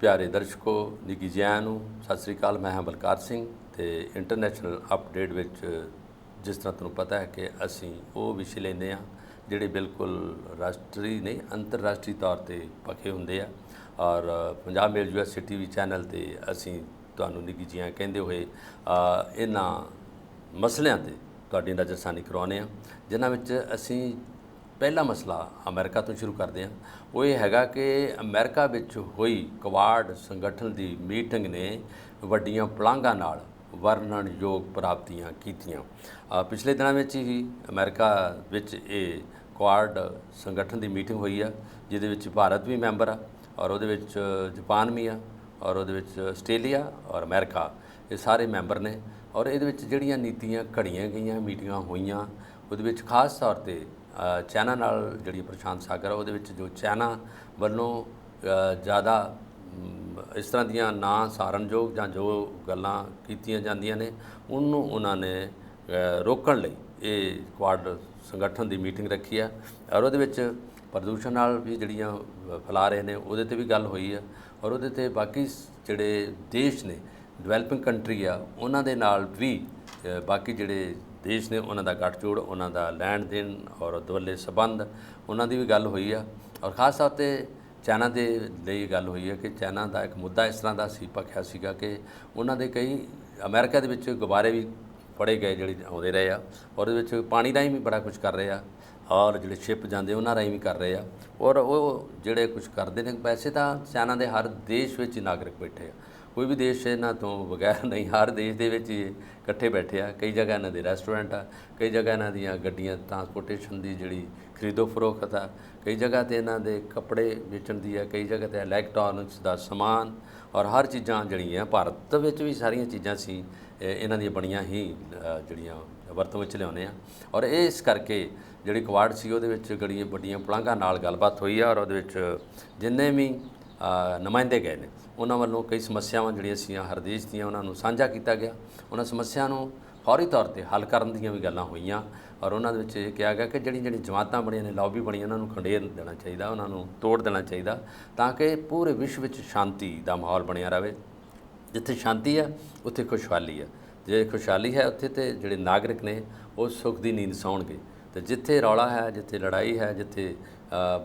ਪਿਆਰੇ ਦਰਸ਼ਕੋ ਨਿੱਘੀ ਜਿਆਂ ਨੂੰ ਸਤਿ ਸ੍ਰੀ ਅਕਾਲ। ਮੈਂ ਹਾਂ ਬਲਕਾਰ ਸਿੰਘ ਤੇ ਇੰਟਰਨੈਸ਼ਨਲ ਅਪਡੇਟ ਵਿੱਚ ਜਿਸ ਤਰ੍ਹਾਂ ਤੁਹਾਨੂੰ ਪਤਾ ਹੈ ਕਿ ਅਸੀਂ ਉਹ ਵਿਸ਼ੇ ਲੈਂਦੇ ਹਾਂ ਜਿਹੜੇ ਬਿਲਕੁਲ ਰਾਸ਼ਟਰੀ ਨਹੀਂ ਅੰਤਰਰਾਸ਼ਟਰੀ ਤੌਰ ਤੇ ਪੱਕੇ ਹੁੰਦੇ ਆ। ਔਰ Punjab mail US TV channel ਤੇ ਅਸੀਂ ਤੁਹਾਨੂੰ ਨਿੱਘੀ ਜਿਆਂ ਕਹਿੰਦੇ ਹੋਏ ਇਹਨਾਂ ਮਸਲਿਆਂ ਤੇ ਤੁਹਾਡੀ ਨਜ਼ਰਸਾਨੀ ਕਰਵਾਉਂਦੇ ਆ ਜਿਨ੍ਹਾਂ ਵਿੱਚ ਅਸੀਂ ਪਹਿਲਾ ਮਸਲਾ ਅਮਰੀਕਾ ਤੋਂ ਸ਼ੁਰੂ ਕਰਦੇ ਹਾਂ। ਉਹ ਇਹ ਹੈਗਾ ਕਿ ਅਮਰੀਕਾ ਵਿੱਚ ਹੋਈ ਕਵਾੜ ਸੰਗਠਨ ਦੀ ਮੀਟਿੰਗ ਨੇ ਵੱਡੀਆਂ ਪਲਾਂਘਾਂ ਨਾਲ ਵਰਣਨਯੋਗ ਪ੍ਰਾਪਤੀਆਂ ਕੀਤੀਆਂ। ਪਿਛਲੇ ਦਿਨਾਂ ਵਿੱਚ ਹੀ ਅਮਰੀਕਾ ਵਿੱਚ ਇਹ ਕੁਆਡ ਸੰਗਠਨ ਦੀ ਮੀਟਿੰਗ ਹੋਈ ਆ, ਜਿਹਦੇ ਵਿੱਚ ਭਾਰਤ ਵੀ ਮੈਂਬਰ ਆ ਔਰ ਉਹਦੇ ਵਿੱਚ ਜਾਪਾਨ ਵੀ ਆ ਔਰ ਉਹਦੇ ਵਿੱਚ ਆਸਟ੍ਰੇਲੀਆ ਔਰ ਅਮਰੀਕਾ ਇਹ ਸਾਰੇ ਮੈਂਬਰ ਨੇ ਔਰ ਇਹਦੇ ਵਿੱਚ ਜਿਹੜੀਆਂ ਨੀਤੀਆਂ ਘੜੀਆਂ ਗਈਆਂ, ਮੀਟਿੰਗਾਂ ਹੋਈਆਂ, ਉਹਦੇ ਵਿੱਚ ਖਾਸ ਤੌਰ ਤੇ ਚਾਈਨਾ ਨਾਲ ਜਿਹੜੀ ਪ੍ਰਸ਼ਾਂਤ ਸਾਗਰ ਆ ਉਹਦੇ ਵਿੱਚ ਜੋ ਚਾਈਨਾ ਵੱਲੋਂ ਜ਼ਿਆਦਾ ਇਸ ਤਰ੍ਹਾਂ ਦੀਆਂ ਨਾ ਸਾਰਨਯੋਗ ਜਾਂ ਜੋ ਗੱਲਾਂ ਕੀਤੀਆਂ ਜਾਂਦੀਆਂ ਨੇ ਉਹਨੂੰ ਉਹਨਾਂ ਨੇ ਰੋਕਣ ਲਈ ਇਹ ਕੁਆਡ ਸੰਗਠਨ ਦੀ ਮੀਟਿੰਗ ਰੱਖੀ ਆ। ਔਰ ਉਹਦੇ ਵਿੱਚ ਪ੍ਰਦੂਸ਼ਣ ਨਾਲ ਵੀ ਜਿਹੜੀਆਂ ਅ, ਫੈਲਾ ਰਹੇ ਨੇ ਉਹਦੇ ਤੇ ਵੀ ਗੱਲ ਹੋਈ ਆ। ਔਰ ਉਹਦੇ ਤੇ ਬਾਕੀ ਜਿਹੜੇ ਦੇਸ਼ ਨੇ ਡਿਵੈਲਪਿੰਗ ਕੰਟਰੀ ਆ ਉਹਨਾਂ ਦੇ ਨਾਲ ਵੀ ਬਾਕੀ ਜਿਹੜੇ ਦੇਸ਼ ਨੇ ਉਹਨਾਂ ਦਾ ਗੱਠਜੋੜ, ਉਹਨਾਂ ਦਾ ਲੈਣ ਦੇਣ ਔਰ ਦੁਵੱਲੇ ਸਬੰਧ, ਉਹਨਾਂ ਦੀ ਵੀ ਗੱਲ ਹੋਈ ਆ। ਔਰ ਖਾਸ ਤੌਰ ਤੇ ਚਾਈਨਾ ਦੇ ਲਈ ਗੱਲ ਹੋਈ ਹੈ ਕਿ ਚਾਈਨਾ ਦਾ ਇੱਕ ਮੁੱਦਾ ਇਸ ਤਰ੍ਹਾਂ ਦਾ ਸੀ ਪੱਖਿਆ ਸੀਗਾ ਕਿ ਉਹਨਾਂ ਦੇ ਕਈ ਅਮਰੀਕਾ ਦੇ ਵਿੱਚ ਗੁਬਾਰੇ ਵੀ ਫੜੇ ਗਏ ਜਿਹੜੇ ਆਉਂਦੇ ਰਹੇ ਆ ਔਰ ਉਹਦੇ ਵਿੱਚ ਪਾਣੀ ਰਾਹੀਂ ਵੀ ਬੜਾ ਕੁਝ ਕਰ ਰਹੇ ਆ ਔਰ ਜਿਹੜੇ ਸ਼ਿਪ ਜਾਂਦੇ ਉਹਨਾਂ ਰਾਹੀਂ ਵੀ ਕਰ ਰਹੇ ਆ। ਔਰ ਉਹ ਜਿਹੜੇ ਕੁਝ ਕਰਦੇ ਨੇ, ਵੈਸੇ ਤਾਂ ਚਾਈਨਾ ਦੇ ਹਰ ਦੇਸ਼ ਵਿੱਚ ਹੀ ਨਾਗਰਿਕ ਬੈਠੇ ਆ। ਕੋਈ ਵੀ ਦੇਸ਼ ਇਹਨਾਂ ਤੋਂ ਬਗੈਰ ਨਹੀਂ, ਹਰ ਦੇਸ਼ ਦੇ ਵਿੱਚ ਹੀ ਇਕੱਠੇ ਬੈਠੇ ਆ। ਕਈ ਜਗ੍ਹਾ ਇਹਨਾਂ ਦੇ ਰੈਸਟੋਰੈਂਟ ਆ, ਕਈ ਜਗ੍ਹਾ ਇਹਨਾਂ ਦੀਆਂ ਗੱਡੀਆਂ ਟਰਾਂਸਪੋਰਟੇਸ਼ਨ ਦੀ ਜਿਹੜੀ ਖਰੀਦੋ ਫਰੋਖਤ ਆ। ਕਈ ਜਗ੍ਹਾ ਤੇ ਇਹਨਾਂ ਦੇ ਕੱਪੜੇ ਵੇਚਣ ਦੀ ਆ, ਕਈ ਜਗ੍ਹਾ ਤੇ ਇਲੈਕਟ੍ਰੋਨਿਕਸ ਦਾ ਸਮਾਨ ਔਰ ਹਰ ਚੀਜ਼ਾਂ ਜਿਹੜੀਆਂ ਭਾਰਤ ਵਿੱਚ ਵੀ ਸਾਰੀਆਂ ਚੀਜ਼ਾਂ ਸੀ ਇਹਨਾਂ ਦੀਆਂ ਬਣੀਆਂ ਹੀ ਜਿਹੜੀਆਂ ਵਰਤੋਂ ਵਿੱਚ ਲਿਆਉਂਦੇ ਆ। ਔਰ ਇਹ ਇਸ ਕਰਕੇ ਜਿਹੜੀ ਕੁਆਡ ਸੀ, ਉਹਦੇ ਵਿੱਚ ਗੜੀਆਂ ਵੱਡੀਆਂ ਪਲਾਂਘਾਂ ਨਾਲ ਗੱਲਬਾਤ ਹੋਈ ਆ ਔਰ ਉਹਦੇ ਵਿੱਚ ਜਿੰਨੇ ਵੀ ਨੁਮਾਇੰਦੇ ਗਏ ਨੇ। ਉਹਨਾਂ ਵੱਲੋਂ ਕਈ ਸਮੱਸਿਆਵਾਂ ਜਿਹੜੀਆਂ ਸੀ ਹਰ ਦੇਸ਼ ਦੀਆਂ ਉਹਨਾਂ ਨੂੰ ਸਾਂਝਾ ਕੀਤਾ ਗਿਆ। ਉਹਨਾਂ ਸਮੱਸਿਆ ਨੂੰ ਫੌਰੀ ਤੌਰ ਤੇ ਹੱਲ ਕਰਨ ਦੀਆਂ ਵੀ ਗੱਲਾਂ ਹੋਈਆਂ ਔਰ ਉਹਨਾਂ ਦੇ ਵਿੱਚ ਇਹ ਕਿਹਾ ਗਿਆ ਕਿ ਜਿਹੜੀਆਂ ਜਿਹੜੀਆਂ ਜਮਾਤਾਂ ਬਣੀਆਂ ਨੇ, ਲੌਬੀ ਬਣੀ, ਉਹਨਾਂ ਨੂੰ ਖੰਡੇਰ ਦੇਣਾ ਚਾਹੀਦਾ, ਉਹਨਾਂ ਨੂੰ ਤੋੜ ਦੇਣਾ ਚਾਹੀਦਾ ਤਾਂ ਕਿ ਪੂਰੇ ਵਿਸ਼ਵ ਵਿੱਚ ਸ਼ਾਂਤੀ ਦਾ ਮਾਹੌਲ ਬਣਿਆ ਰਹੇ। ਜਿੱਥੇ ਸ਼ਾਂਤੀ ਹੈ, ਉੱਥੇ ਖੁਸ਼ਹਾਲੀ ਹੈ। ਜੇ ਖੁਸ਼ਹਾਲੀ ਹੈ ਉੱਥੇ ਤੇ ਜਿਹੜੇ ਨਾਗਰਿਕ ਨੇ, ਉਹ ਸੁੱਖ ਦੀ ਨੀਂਦ ਸੌਣਗੇ। ਤੇ ਜਿੱਥੇ ਰੌਲਾ ਹੈ, ਜਿੱਥੇ ਲੜਾਈ ਹੈ, ਜਿੱਥੇ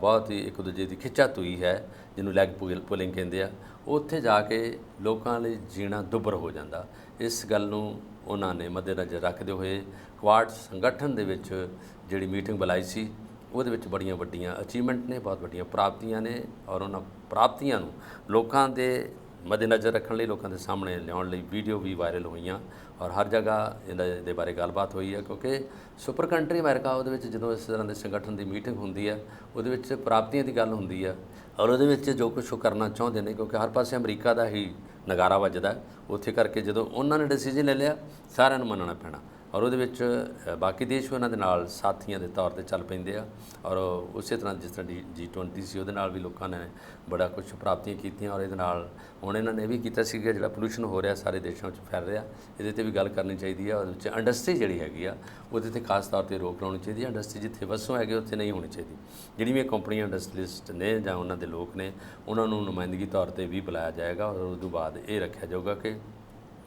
ਬਹੁਤ ਹੀ ਇੱਕ ਦੂਜੇ ਦੀ ਖਿੱਚਾ ਖਿੱਚਾਤੂਈ ਹੈ ਜਿਹਨੂੰ ਲੈਗ ਪੁਲਿੰਗ ਕਹਿੰਦੇ ਆ ਉੱਥੇ ਜਾ ਕੇ ਲੋਕਾਂ ਲਈ ਜੀਣਾ ਦੁੱਭਰ ਹੋ ਜਾਂਦਾ। ਇਸ ਗੱਲ ਨੂੰ ਉਹਨਾਂ ਨੇ ਮੱਦੇਨਜ਼ਰ ਰੱਖਦੇ ਹੋਏ ਕੁਆਡ ਸੰਗਠਨ ਦੇ ਵਿੱਚ ਜਿਹੜੀ ਮੀਟਿੰਗ ਬੁਲਾਈ ਸੀ, ਉਹਦੇ ਵਿੱਚ ਬੜੀਆਂ ਵੱਡੀਆਂ ਅਚੀਵਮੈਂਟ ਨੇ, ਬਹੁਤ ਵੱਡੀਆਂ ਪ੍ਰਾਪਤੀਆਂ ਨੇ ਔਰ ਉਹਨਾਂ ਪ੍ਰਾਪਤੀਆਂ ਨੂੰ ਲੋਕਾਂ ਦੇ ਮੱਦੇਨਜ਼ਰ ਰੱਖਣ ਲਈ, ਲੋਕਾਂ ਦੇ ਸਾਹਮਣੇ ਲਿਆਉਣ ਲਈ ਵੀਡੀਓ ਵੀ ਵਾਇਰਲ ਹੋਈਆਂ ਔਰ ਹਰ ਜਗ੍ਹਾ ਇਹਨਾਂ ਦੇ ਬਾਰੇ ਗੱਲਬਾਤ ਹੋਈ ਹੈ ਕਿਉਂਕਿ ਸੁਪਰ ਕੰਟਰੀ ਅਮਰੀਕਾ ਉਹਦੇ ਵਿੱਚ ਜਦੋਂ ਇਸ ਤਰ੍ਹਾਂ ਦੇ ਸੰਗਠਨ ਦੀ ਮੀਟਿੰਗ ਹੁੰਦੀ ਹੈ, ਉਹਦੇ ਵਿੱਚ ਪ੍ਰਾਪਤੀਆਂ ਦੀ ਗੱਲ ਹੁੰਦੀ ਹੈ। ਔਰ ਉਹਦੇ ਵਿੱਚ ਜੋ ਕੁਝ ਉਹ ਕਰਨਾ ਚਾਹੁੰਦੇ ਨੇ, ਕਿਉਂਕਿ ਹਰ ਪਾਸੇ ਅਮਰੀਕਾ ਦਾ ਹੀ ਨਗਾਰਾ ਵੱਜਦਾ ਉੱਥੇ ਕਰਕੇ ਜਦੋਂ ਉਹਨਾਂ ਨੇ ਡਿਸੀਜਨ ਲੈ ਲਿਆ, ਸਾਰਿਆਂ ਨੂੰ ਮੰਨਣਾ ਪੈਣਾ। ਔਰ ਉਹਦੇ ਵਿੱਚ ਬਾਕੀ ਦੇਸ਼ ਵੀ ਉਹਨਾਂ ਦੇ ਨਾਲ ਸਾਥੀਆਂ ਦੇ ਤੌਰ ਤੇ ਚੱਲ ਪੈਂਦੇ ਆ। ਔਰ ਉਸੇ ਤਰ੍ਹਾਂ ਜਿਸ ਤਰ੍ਹਾਂ ਜੀ 20 ਸੀ, ਉਹਦੇ ਨਾਲ ਵੀ ਲੋਕਾਂ ਨੇ ਬੜਾ ਕੁਝ ਪ੍ਰਾਪਤੀਆਂ ਕੀਤੀਆਂ ਔਰ ਇਹਦੇ ਨਾਲ ਹੁਣ ਇਹਨਾਂ ਨੇ ਇਹ ਵੀ ਕੀਤਾ ਸੀ ਕਿ ਜਿਹੜਾ ਪੋਲੂਸ਼ਨ ਹੋ ਰਿਹਾ ਸਾਰੇ ਦੇਸ਼ਾਂ ਵਿੱਚ ਫੈਲ ਰਿਹਾ, ਇਹਦੇ ਤੇ ਵੀ ਗੱਲ ਕਰਨੀ ਚਾਹੀਦੀ ਆ। ਉਹਦੇ ਵਿੱਚ ਇੰਡਸਟਰੀ ਜਿਹੜੀ ਹੈਗੀ ਆ, ਉਹਦੇ ਤੇ ਖਾਸ ਤੌਰ ਤੇ ਰੋਕ ਲਾਉਣੀ ਚਾਹੀਦੀ ਆ। ਇੰਡਸਟਰੀ ਜਿੱਥੇ ਵਸੋਂ ਹੈਗੇ, ਉੱਥੇ ਨਹੀਂ ਹੋਣੀ ਚਾਹੀਦੀ। ਜਿਹੜੀਆਂ ਵੀ ਕੰਪਨੀਆਂ ਇੰਡਸਟਰੀਲਿਸਟ ਨੇ ਜਾਂ ਉਹਨਾਂ ਦੇ ਲੋਕ ਨੇ, ਉਹਨਾਂ ਨੂੰ ਨੁਮਾਇੰਦਗੀ ਤੌਰ ਤੇ ਵੀ ਬੁਲਾਇਆ ਜਾਏਗਾ ਔਰ ਉਸ ਤੋਂ ਬਾਅਦ ਇਹ ਰੱਖਿਆ ਜਾਊਗਾ ਕਿ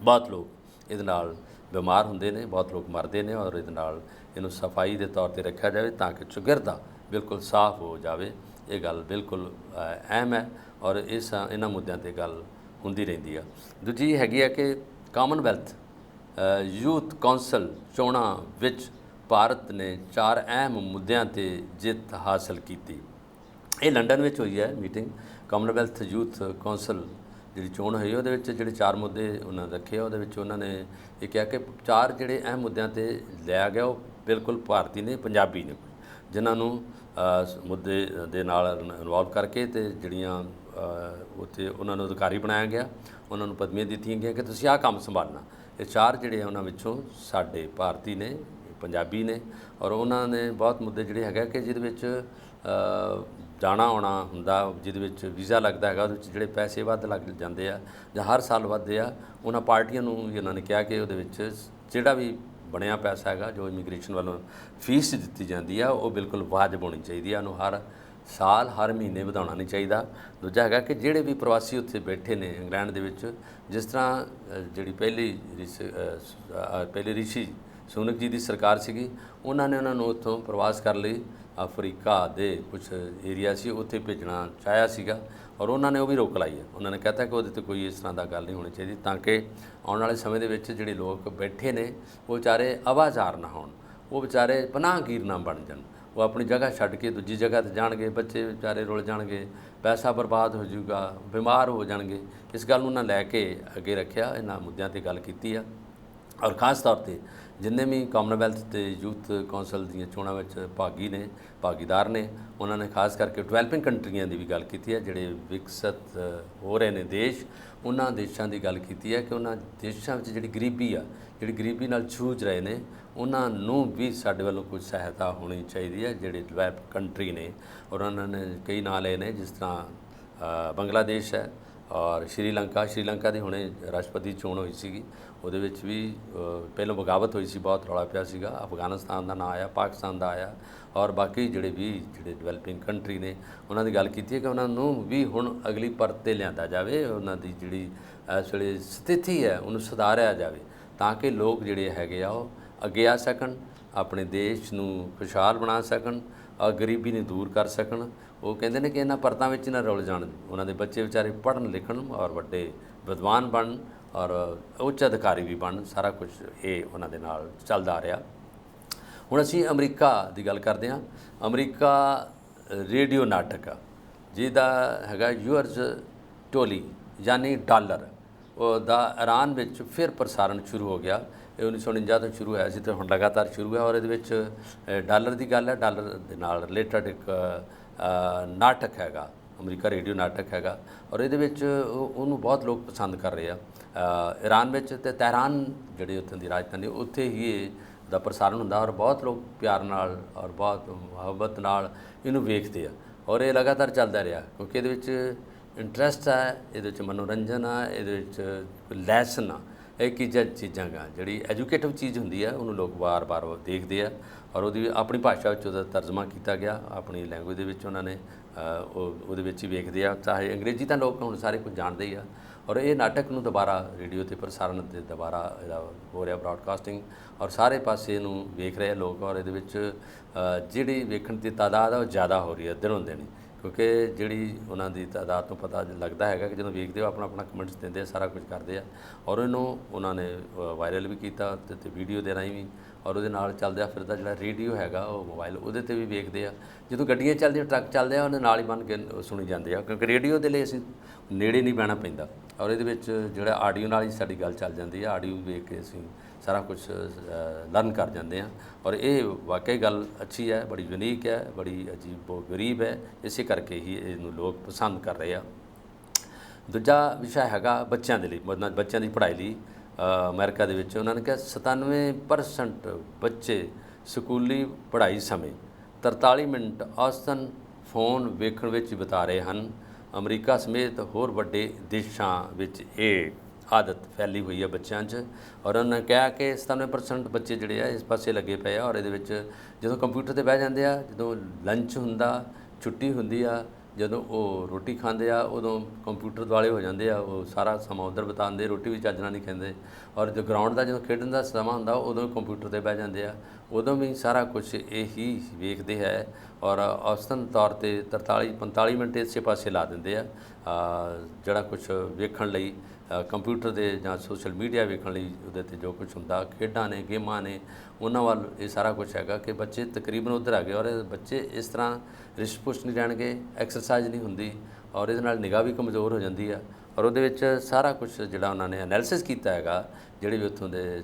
ਬਹੁਤ ਲੋਕ ਇਹਦੇ ਨਾਲ ਬਿਮਾਰ ਹੁੰਦੇ ਨੇ, ਬਹੁਤ ਲੋਕ ਮਰਦੇ ਨੇ ਔਰ ਇਹਦੇ ਨਾਲ ਇਹਨੂੰ ਸਫ਼ਾਈ ਦੇ ਤੌਰ ਤੇ ਰੱਖਿਆ ਜਾਵੇ ਤਾਂ ਕਿ ਚੁਗਿਰਦਾ ਬਿਲਕੁਲ ਸਾਫ਼ ਹੋ ਜਾਵੇ। ਇਹ ਗੱਲ ਬਿਲਕੁਲ ਅਹਿਮ ਹੈ ਔਰ ਇਸ ਇਹਨਾਂ ਮੁੱਦਿਆਂ ਤੇ ਗੱਲ ਹੁੰਦੀ ਰਹਿੰਦੀ ਆ। ਦੂਜੀ ਹੈਗੀ ਆ ਕਿ ਕਾਮਨਵੈਲਥ ਯੂਥ ਕੌਂਸਲ ਚੋਣਾਂ ਵਿੱਚ ਭਾਰਤ ਨੇ ਚਾਰ ਅਹਿਮ ਮੁੱਦਿਆਂ ਤੇ ਜਿੱਤ ਹਾਸਲ ਕੀਤੀ। ਇਹ ਲੰਡਨ ਵਿੱਚ ਹੋਈ ਹੈ ਮੀਟਿੰਗ। ਕਾਮਨਵੈਲਥ ਯੂਥ ਕੌਂਸਲ ਜਿਹੜੀ ਚੋਣ ਹੋਈ ਉਹਦੇ ਵਿੱਚ ਜਿਹੜੇ ਚਾਰ ਮੁੱਦੇ ਉਹਨਾਂ ਰੱਖੇ ਆ, ਉਹਦੇ ਵਿੱਚ ਉਹਨਾਂ ਨੇ ਇਹ ਕਿਹਾ ਕਿ ਚਾਰ ਜਿਹੜੇ ਅਹਿਮ ਮੁੱਦਿਆਂ ਤੇ ਲਿਆ ਗਿਆ ਉਹ ਬਿਲਕੁਲ ਭਾਰਤੀ ਨੇ ਪੰਜਾਬੀ ਨੇ। ਜਿਨ੍ਹਾਂ ਨੂੰ ਮੁੱਦੇ ਦੇ ਨਾਲ ਇਨਵੋਲਵ ਕਰਕੇ ਤੇ ਜਿਹੜੀਆਂ ਉੱਥੇ ਉਹਨਾਂ ਨੂੰ ਅਧਿਕਾਰੀ ਬਣਾਇਆ ਗਿਆ ਉਹਨਾਂ ਨੂੰ ਪਦਵੀਆਂ ਦਿੱਤੀਆਂ ਗਈਆਂ ਕਿ ਤੁਸੀਂ ਆਹ ਕੰਮ ਸੰਭਾਲਣਾ। ਇਹ ਚਾਰ ਜਿਹੜੇ ਆ ਉਹਨਾਂ ਵਿੱਚੋਂ ਸਾਡੇ ਭਾਰਤੀ ਨੇ ਪੰਜਾਬੀ ਨੇ ਔਰ ਉਹਨਾਂ ਨੇ ਬਹੁਤ ਮੁੱਦੇ ਜਿਹੜੇ ਹੈਗਾ ਕਿ ਜਿਹਦੇ ਵਿੱਚ ਜਾਣਾ ਆਉਣਾ ਹੁੰਦਾ, ਜਿਹਦੇ ਵਿੱਚ ਵੀਜ਼ਾ ਲੱਗਦਾ ਹੈਗਾ, ਉਹਦੇ ਵਿੱਚ ਜਿਹੜੇ ਪੈਸੇ ਵੱਧ ਲੱਗ ਜਾਂਦੇ ਆ, ਜਾਂ ਹਰ ਸਾਲ ਵੱਧਦੇ ਆ, ਉਹਨਾਂ ਪਾਰਟੀਆਂ ਨੂੰ ਵੀ ਉਹਨਾਂ ਨੇ ਕਿਹਾ ਕਿ ਉਹਦੇ ਵਿੱਚ ਜਿਹੜਾ ਵੀ ਬਣਿਆ ਪੈਸਾ ਹੈਗਾ, ਜੋ ਇਮੀਗ੍ਰੇਸ਼ਨ ਵੱਲੋਂ ਫੀਸ ਦਿੱਤੀ ਜਾਂਦੀ ਆ, ਉਹ ਬਿਲਕੁਲ ਵਾਜਬ ਹੋਣੀ ਚਾਹੀਦੀ ਆ, ਉਹਨੂੰ ਹਰ ਸਾਲ, ਹਰ ਮਹੀਨੇ ਵਧਾਉਣਾ ਨਹੀਂ ਚਾਹੀਦਾ। ਦੂਜਾ ਹੈਗਾ ਕਿ ਜਿਹੜੇ ਵੀ ਪ੍ਰਵਾਸੀ ਉੱਥੇ ਬੈਠੇ ਨੇ ਇੰਗਲੈਂਡ ਦੇ ਵਿੱਚ, ਜਿਸ ਤਰ੍ਹਾਂ ਜਿਹੜੀ ਪਹਿਲੀ ਰਿਸ- ਪਹਿਲੀ ਰਿਸ਼ੀ ਸੋਨਕ ਜੀ ਦੀ ਸਰਕਾਰ ਸੀਗੀ, ਉਹਨਾਂ ਨੇ ਉਹਨਾਂ ਨੂੰ ਉੱਥੋਂ ਪ੍ਰਵਾਸ ਕਰਨ ਲਈ। ਅਫਰੀਕਾ ਦੇ ਕੁਝ ਏਰੀਆ ਸੀ, ਉੱਥੇ ਭੇਜਣਾ ਚਾਹਿਆ ਸੀਗਾ ਔਰ ਉਹਨਾਂ ਨੇ ਉਹ ਵੀ ਰੋਕ ਲਾਈ ਹੈ। ਉਹਨਾਂ ਨੇ ਕਹਤਾ ਕਿ ਉਹਦੇ ਤੇ ਕੋਈ ਇਸ ਤਰ੍ਹਾਂ ਦਾ ਗੱਲ ਨਹੀਂ ਹੋਣੀ ਚਾਹੀਦੀ ਤਾਂ ਕਿ ਆਉਣ ਵਾਲੇ ਸਮੇਂ ਦੇ ਵਿੱਚ ਜਿਹੜੇ ਲੋਕ ਬੈਠੇ ਨੇ, ਉਹ ਵਿਚਾਰੇ ਆਵਾਜ਼ਾਰ ਨਾ ਹੋਣ, ਉਹ ਵਿਚਾਰੇ ਪਨਾਹਗੀਰ ਨਾ ਬਣ ਜਾਣ। ਉਹ ਆਪਣੀ ਜਗ੍ਹਾ ਛੱਡ ਕੇ ਦੂਜੀ ਜਗ੍ਹਾ ਤੇ ਜਾਣਗੇ, ਬੱਚੇ ਵਿਚਾਰੇ ਰੁਲ ਜਾਣਗੇ, ਪੈਸਾ ਬਰਬਾਦ ਹੋ ਜਾਊਗਾ, ਬਿਮਾਰ ਹੋ ਜਾਣਗੇ। ਇਸ ਗੱਲ ਨੂੰ ਨਾ ਲੈ ਕੇ ਅੱਗੇ ਰੱਖਿਆ, ਇਹਨਾਂ ਮੁੱਦਿਆਂ ਤੇ ਗੱਲ ਕੀਤੀ ਆ। ਔਰ ਖਾਸ ਤੌਰ ਤੇ ਜਿੰਨੇ ਵੀ ਕਾਮਨਵੈਲਥ ਤੇ ਯੂਥ ਕੌਂਸਲ ਦੀਆਂ ਚੋਣਾਂ ਵਿੱਚ ਭਾਗੀ ਨੇ, ਭਾਗੀਦਾਰ ਨੇ, ਉਹਨਾਂ ਨੇ ਖਾਸ ਕਰਕੇ ਡਿਵੈਲਪਿੰਗ ਕੰਟਰੀਆਂ ਦੀ ਵੀ ਗੱਲ ਕੀਤੀ ਹੈ, ਜਿਹੜੇ ਵਿਕਸਤ ਹੋ ਰਹੇ ਨੇ ਦੇਸ਼, ਉਹਨਾਂ ਦੇਸ਼ਾਂ ਦੀ ਗੱਲ ਕੀਤੀ ਹੈ ਕਿ ਉਹਨਾਂ ਦੇਸ਼ਾਂ ਵਿੱਚ ਜਿਹੜੀ ਗਰੀਬੀ ਆ, ਜਿਹੜੀ ਗਰੀਬੀ ਨਾਲ ਜੂਝ ਰਹੇ ਨੇ, ਉਹਨਾਂ ਨੂੰ ਵੀ ਸਾਡੇ ਵੱਲੋਂ ਕੁਝ ਸਹਾਇਤਾ ਹੋਣੀ ਚਾਹੀਦੀ ਹੈ, ਜਿਹੜੇ ਡਿਵੈਲਪ ਕੰਟਰੀ ਨੇ, ਔਰ ਉਹਨਾਂ ਨੇ ਕਈ ਨਾਂ ਲਏ ਨੇ, ਜਿਸ ਤਰ੍ਹਾਂ ਬੰਗਲਾਦੇਸ਼ ਹੈ ਔਰ ਸ਼੍ਰੀਲੰਕਾ ਸ਼੍ਰੀਲੰਕਾ ਦੀ ਹੁਣੇ ਰਾਸ਼ਟਰਪਤੀ ਚੋਣ ਹੋਈ ਸੀਗੀ। ਉਹਦੇ ਵਿੱਚ ਵੀ ਅ, ਪਹਿਲਾਂ ਬਗਾਵਤ ਹੋਈ ਸੀ ਬਹੁਤ ਰੌਲਾ ਪਿਆ ਸੀਗਾ। ਅਫਗਾਨਿਸਤਾਨ ਦਾ ਨਾਂ ਆਇਆ ਪਾਕਿਸਤਾਨ ਦਾ ਆਇਆ। ਔਰ ਬਾਕੀ ਜਿਹੜੇ ਵੀ ਜਿਹੜੇ ਡਿਵੈਲਪਿੰਗ ਕੰਟਰੀ ਨੇ ਉਹਨਾਂ ਦੀ ਗੱਲ ਕੀਤੀ ਹੈ ਕਿ ਉਹਨਾਂ ਨੂੰ ਵੀ ਹੁਣ ਅਗਲੀ ਪਰਤ ਤੇ ਲਿਆਂਦਾ ਜਾਵੇ। ਉਹਨਾਂ ਦੀ ਜਿਹੜੀ ਇਸ ਵੇਲੇ ਸਥਿਤੀ ਹੈ ਉਹਨੂੰ ਸੁਧਾਰਿਆ ਜਾਵੇ। ਤਾਂ ਕਿ ਲੋਕ ਜਿਹੜੇ ਹੈਗੇ ਆ ਉਹ ਅੱਗੇ ਆ ਸਕਣ ਆਪਣੇ ਦੇਸ਼ ਨੂੰ ਖੁਸ਼ਹਾਲ ਬਣਾ ਸਕਣ ਔਰ ਗਰੀਬੀ ਨੂੰ ਦੂਰ ਕਰ ਸਕਣ। ਉਹ ਕਹਿੰਦੇ ਨੇ ਕਿ ਇਹਨਾਂ ਪਰਤਾਂ ਵਿੱਚ ਨਾ ਰੁਲ ਜਾਣ। ਉਹਨਾਂ ਦੇ ਬੱਚੇ ਵਿਚਾਰੇ ਪੜ੍ਹਨ, ਲਿਖਣ ਔਰ ਵੱਡੇ ਵਿਦਵਾਨ ਬਣਨ ਔਰ ਉੱਚ ਅਧਿਕਾਰੀ ਵੀ ਬਣਨ ਸਾਰਾ ਕੁਝ ਇਹ ਉਹਨਾਂ ਦੇ ਨਾਲ ਚੱਲਦਾ ਆ ਰਿਹਾ। ਹੁਣ ਅਸੀਂ ਅਮਰੀਕਾ ਦੀ ਗੱਲ ਕਰਦੇ ਹਾਂ। ਅਮਰੀਕਾ ਰੇਡੀਓ ਨਾਟਕ, ਜਿਹਦਾ ਹੈਗਾ ਯੂਅਰਸ ਟੋਲੀ ਯਾਨੀ ਡਾਲਰ। ਉਹ ਦਾ ਇਰਾਨ ਵਿੱਚ ਫਿਰ ਪ੍ਰਸਾਰਣ ਸ਼ੁਰੂ ਹੋ ਗਿਆ। ਇਹ 1949 ਤੋਂ ਸ਼ੁਰੂ ਹੋਇਆ ਸੀ ਤੇ ਹੁਣ ਲਗਾਤਾਰ ਸ਼ੁਰੂ ਹੈ ਔਰ ਇਹਦੇ ਵਿੱਚ ਡਾਲਰ ਦੀ ਗੱਲ ਹੈ। ਡਾਲਰ ਦੇ ਨਾਲ ਰਿਲੇਟਡ ਇੱਕ ਨਾਟਕ ਹੈਗਾ, ਅਮਰੀਕਾ ਰੇਡੀਓ ਨਾਟਕ ਹੈਗਾ ਔਰ ਇਹਦੇ ਵਿੱਚ ਉਹ- ਉਹਨੂੰ ਬਹੁਤ ਲੋਕ ਪਸੰਦ ਕਰ ਰਹੇ ਆ। ਈਰਾਨ ਵਿੱਚ ਤੇ ਤਹਿਰਾਨ ਜਿਹੜੀ ਉੱਥੋਂ ਦੀ ਰਾਜਧਾਨੀ, ਉੱਥੇ ਹੀ ਇਹ ਦਾ ਪ੍ਰਸਾਰਣ ਹੁੰਦਾ ਔਰ ਬਹੁਤ ਲੋਕ ਪਿਆਰ ਨਾਲ ਔਰ ਬਹੁਤ ਮੁਹੱਬਤ ਨਾਲ ਇਹਨੂੰ ਵੇਖਦੇ ਆ ਔਰ ਇਹ ਲਗਾਤਾਰ ਚੱਲਦਾ ਰਿਹਾ ਕਿਉਂਕਿ ਇਹਦੇ ਵਿੱਚ ਇੰਟਰਸਟ ਆ, ਇਹਦੇ ਵਿੱਚ ਮਨੋਰੰਜਨ ਆ, ਇਹਦੇ ਵਿੱਚ ਲੈਸਨ ਆ। ਇਹ ਕੀ ਚੀਜ਼ਾਂ ਗਾ, ਜਿਹੜੀ ਐਜੂਕੇਟਿਵ ਚੀਜ਼ ਹੁੰਦੀ ਆ, ਉਹਨੂੰ ਲੋਕ ਵਾਰ-ਵਾਰ ਦੇਖਦੇ ਆ ਔਰ ਉਹਦੀ ਆਪਣੀ ਭਾਸ਼ਾ ਵਿੱਚ ਉਹਦਾ ਤਰਜਮਾ ਕੀਤਾ ਗਿਆ, ਆਪਣੀ ਲੈਂਗੁਏਜ ਦੇ ਵਿੱਚ ਉਹਨਾਂ ਨੇ ਉਹ, ਉਹਦੇ ਵਿੱਚ ਹੀ ਵੇਖਦੇ ਆ, ਚਾਹੇ ਅੰਗਰੇਜ਼ੀ ਤਾਂ ਲੋਕ ਹੁਣ ਸਾਰੇ ਕੁਝ ਜਾਣਦੇ ਹੀ ਆ, ਔਰ ਇਹ ਨਾਟਕ ਨੂੰ ਦੁਬਾਰਾ ਰੇਡੀਓ ਤੇ ਪ੍ਰਸਾਰਣ ਤੇ ਦੁਬਾਰਾ ਇਹਦਾ ਹੋ ਰਿਹਾ ਬ੍ਰਾਡਕਾਸਟਿੰਗ ਔਰ ਸਾਰੇ ਪਾਸੇ ਇਹਨੂੰ ਵੇਖ ਰਹੇ ਆ ਲੋਕ, ਔਰ ਇਹਦੇ ਵਿੱਚ ਜਿਹੜੀ ਵੇਖਣ ਦੀ ਤਾਦਾਦ ਆ ਉਹ ਜ਼ਿਆਦਾ ਹੋ ਰਹੀ ਹੈ ਦਿਨੋਂ ਦਿਨ ਕਿਉਂਕਿ ਜਿਹੜੀ ਉਹਨਾਂ ਦੀ ਤਾਦਾਦ ਤੋਂ ਪਤਾ ਲੱਗਦਾ ਹੈਗਾ ਕਿ ਜਦੋਂ ਵੇਖਦੇ ਹੋ ਆਪਣਾ ਆਪਣਾ ਕਮੈਂਟਸ ਦਿੰਦੇ ਆ, ਸਾਰਾ ਕੁਝ ਕਰਦੇ ਆ, ਔਰ ਇਹਨੂੰ ਉਹਨਾਂ ਨੇ ਵਾਇਰਲ ਵੀ ਕੀਤਾ ਤੇ ਤੇ ਵੀਡੀਓ ਦੇ ਰਾਹੀਂ ਵੀ ਔਰ ਉਹਦੇ ਨਾਲ ਚੱਲਦਿਆ ਫਿਰਦਾ ਜਿਹੜਾ ਰੇਡੀਓ ਹੈਗਾ, ਉਹ ਮੋਬਾਈਲ, ਉਹਦੇ ਤੇ ਵੀ ਵੇਖਦੇ ਆ। ਜਦੋਂ ਗੱਡੀਆਂ ਚੱਲਦੀਆਂ, ਟਰੱਕ ਚੱਲਦੇ ਆ ਉਹਦੇ ਨਾਲ ਹੀ ਬੰਨ ਕੇ ਸੁਣੀ ਜਾਂਦੇ ਆ। ਕਿਉਂਕਿ ਰੇਡੀਓ ਦੇ ਲਈ ਅਸੀਂ ਨੇੜੇ ਨਹੀਂ ਬਹਿਣਾ ਪੈਂਦਾ। ਔਰ ਇਹਦੇ ਵਿੱਚ ਜਿਹੜਾ ਆਡੀਓ ਨਾਲ ਹੀ ਸਾਡੀ ਗੱਲ ਚੱਲ ਜਾਂਦੀ ਆ। ਆਡੀਓ ਵੇਖ ਕੇ ਅਸੀਂ ਸਾਰਾ ਕੁਝ ਲਰਨ ਕਰ ਜਾਂਦੇ ਆ। ਔਰ ਇਹ ਵਾਕਈ ਗੱਲ ਅੱਛੀ ਹੈ, ਬੜੀ ਯੂਨੀਕ ਹੈ, ਬੜੀ ਅਜੀਬੋ ਗਰੀਬ ਹੈ। ਇਸੇ ਕਰਕੇ ਹੀ ਇਹਨੂੰ ਲੋਕ ਪਸੰਦ ਕਰ ਰਹੇ ਆ। ਦੂਜਾ ਵਿਸ਼ਾ ਹੈਗਾ ਬੱਚਿਆਂ ਦੇ ਲਈ, ਮਤਲਬ ਬੱਚਿਆਂ ਦੀ ਪੜ੍ਹਾਈ ਲਈ। ਅਮਰੀਕਾ ਦੇ ਵਿੱਚ, ਉਹਨਾਂ ਨੇ ਕਿਹਾ 97% ਬੱਚੇ ਸਕੂਲੀ ਪੜ੍ਹਾਈ ਸਮੇਂ 43 ਮਿੰਟ ਔਸਤਨ ਫੋਨ ਵੇਖਣ ਵਿੱਚ ਬਿਤਾ ਰਹੇ ਹਨ। ਅਮਰੀਕਾ ਸਮੇਤ ਹੋਰ ਵੱਡੇ ਦੇਸ਼ਾਂ ਵਿੱਚ ਇਹ ਆਦਤ ਫੈਲੀ ਹੋਈ ਹੈ ਬੱਚਿਆਂ 'ਚ ਔਰ ਉਹਨਾਂ ਨੇ ਕਿਹਾ ਕਿ 97% ਬੱਚੇ ਜਿਹੜੇ ਆ, ਇਸ ਪਾਸੇ ਲੱਗੇ ਪਏ ਆ ਔਰ ਇਹਦੇ ਵਿੱਚ ਜਦੋਂ ਕੰਪਿਊਟਰ ਤੇ ਬਹਿ ਜਾਂਦੇ ਆ, ਜਦੋਂ ਲੰਚ ਹੁੰਦਾ, ਛੁੱਟੀ ਹੁੰਦੀ ਆ ਜਦੋਂ ਉਹ ਰੋਟੀ ਖਾਂਦੇ ਆ, ਉਦੋਂ ਕੰਪਿਊਟਰ ਦੁਆਲੇ ਹੋ ਜਾਂਦੇ ਆ, ਉਹ ਸਾਰਾ ਸਮਾਂ ਉੱਧਰ ਬਿਤਾਉਂਦੇ, ਰੋਟੀ ਵੀ ਚੱਜ ਨਾਲ ਨਹੀਂ ਖਾਂਦੇ। ਔਰ ਜੋ ਗਰਾਊਂਡ ਦਾ ਜਦੋਂ ਖੇਡਣ ਦਾ ਸਮਾਂ ਹੁੰਦਾ, ਉਦੋਂ ਕੰਪਿਊਟਰ ਤੇ ਬਹਿ ਜਾਂਦੇ ਆ। ਉਦੋਂ ਵੀ ਸਾਰਾ ਕੁਝ ਇਹੀ ਵੇਖਦੇ ਹੈ ਔਰ ਔਸਤਨ ਤੌਰ ਤੇ 43 45 ਮਿੰਟ ਇਸੇ ਪਾਸੇ ਲਾ ਦਿੰਦੇ ਆ ਜਿਹੜਾ ਕੁਝ ਵੇਖਣ ਲਈ ਕੰਪਿਊਟਰ ਦੇ ਜਾਂ ਸੋਸ਼ਲ ਮੀਡੀਆ ਵੇਖਣ ਲਈ ਉਹਦੇ ਤੇ ਜੋ ਕੁਝ ਹੁੰਦਾ, ਖੇਡਾਂ ਨੇ, ਗੇਮਾਂ ਨੇ, ਉਹਨਾਂ ਵੱਲ ਇਹ ਸਾਰਾ ਕੁਝ ਹੈਗਾ ਕਿ ਬੱਚੇ ਤਕਰੀਬਨ ਉਧਰ ਆ ਗਏ ਔਰ ਬੱਚੇ ਇਸ ਤਰ੍ਹਾਂ ਰਿਸ਼ਟ-ਪੁਸ਼ਟ ਨਹੀਂ ਰਹਿਣਗੇ ਐਕਸਰਸਾਈਜ਼ ਨਹੀਂ ਹੁੰਦੀ ਔਰ ਇਹਦੇ ਨਾਲ ਨਿਗਾਹ ਵੀ ਕਮਜ਼ੋਰ ਹੋ ਜਾਂਦੀ ਆ ਔਰ ਉਹਦੇ ਵਿੱਚ ਸਾਰਾ ਕੁਝ ਜਿਹੜਾ ਉਹਨਾਂ ਨੇ ਐਨਾਲਿਸਿਸ ਕੀਤਾ ਹੈਗਾ, ਜਿਹੜੇ ਵੀ ਉੱਥੋਂ ਦੇ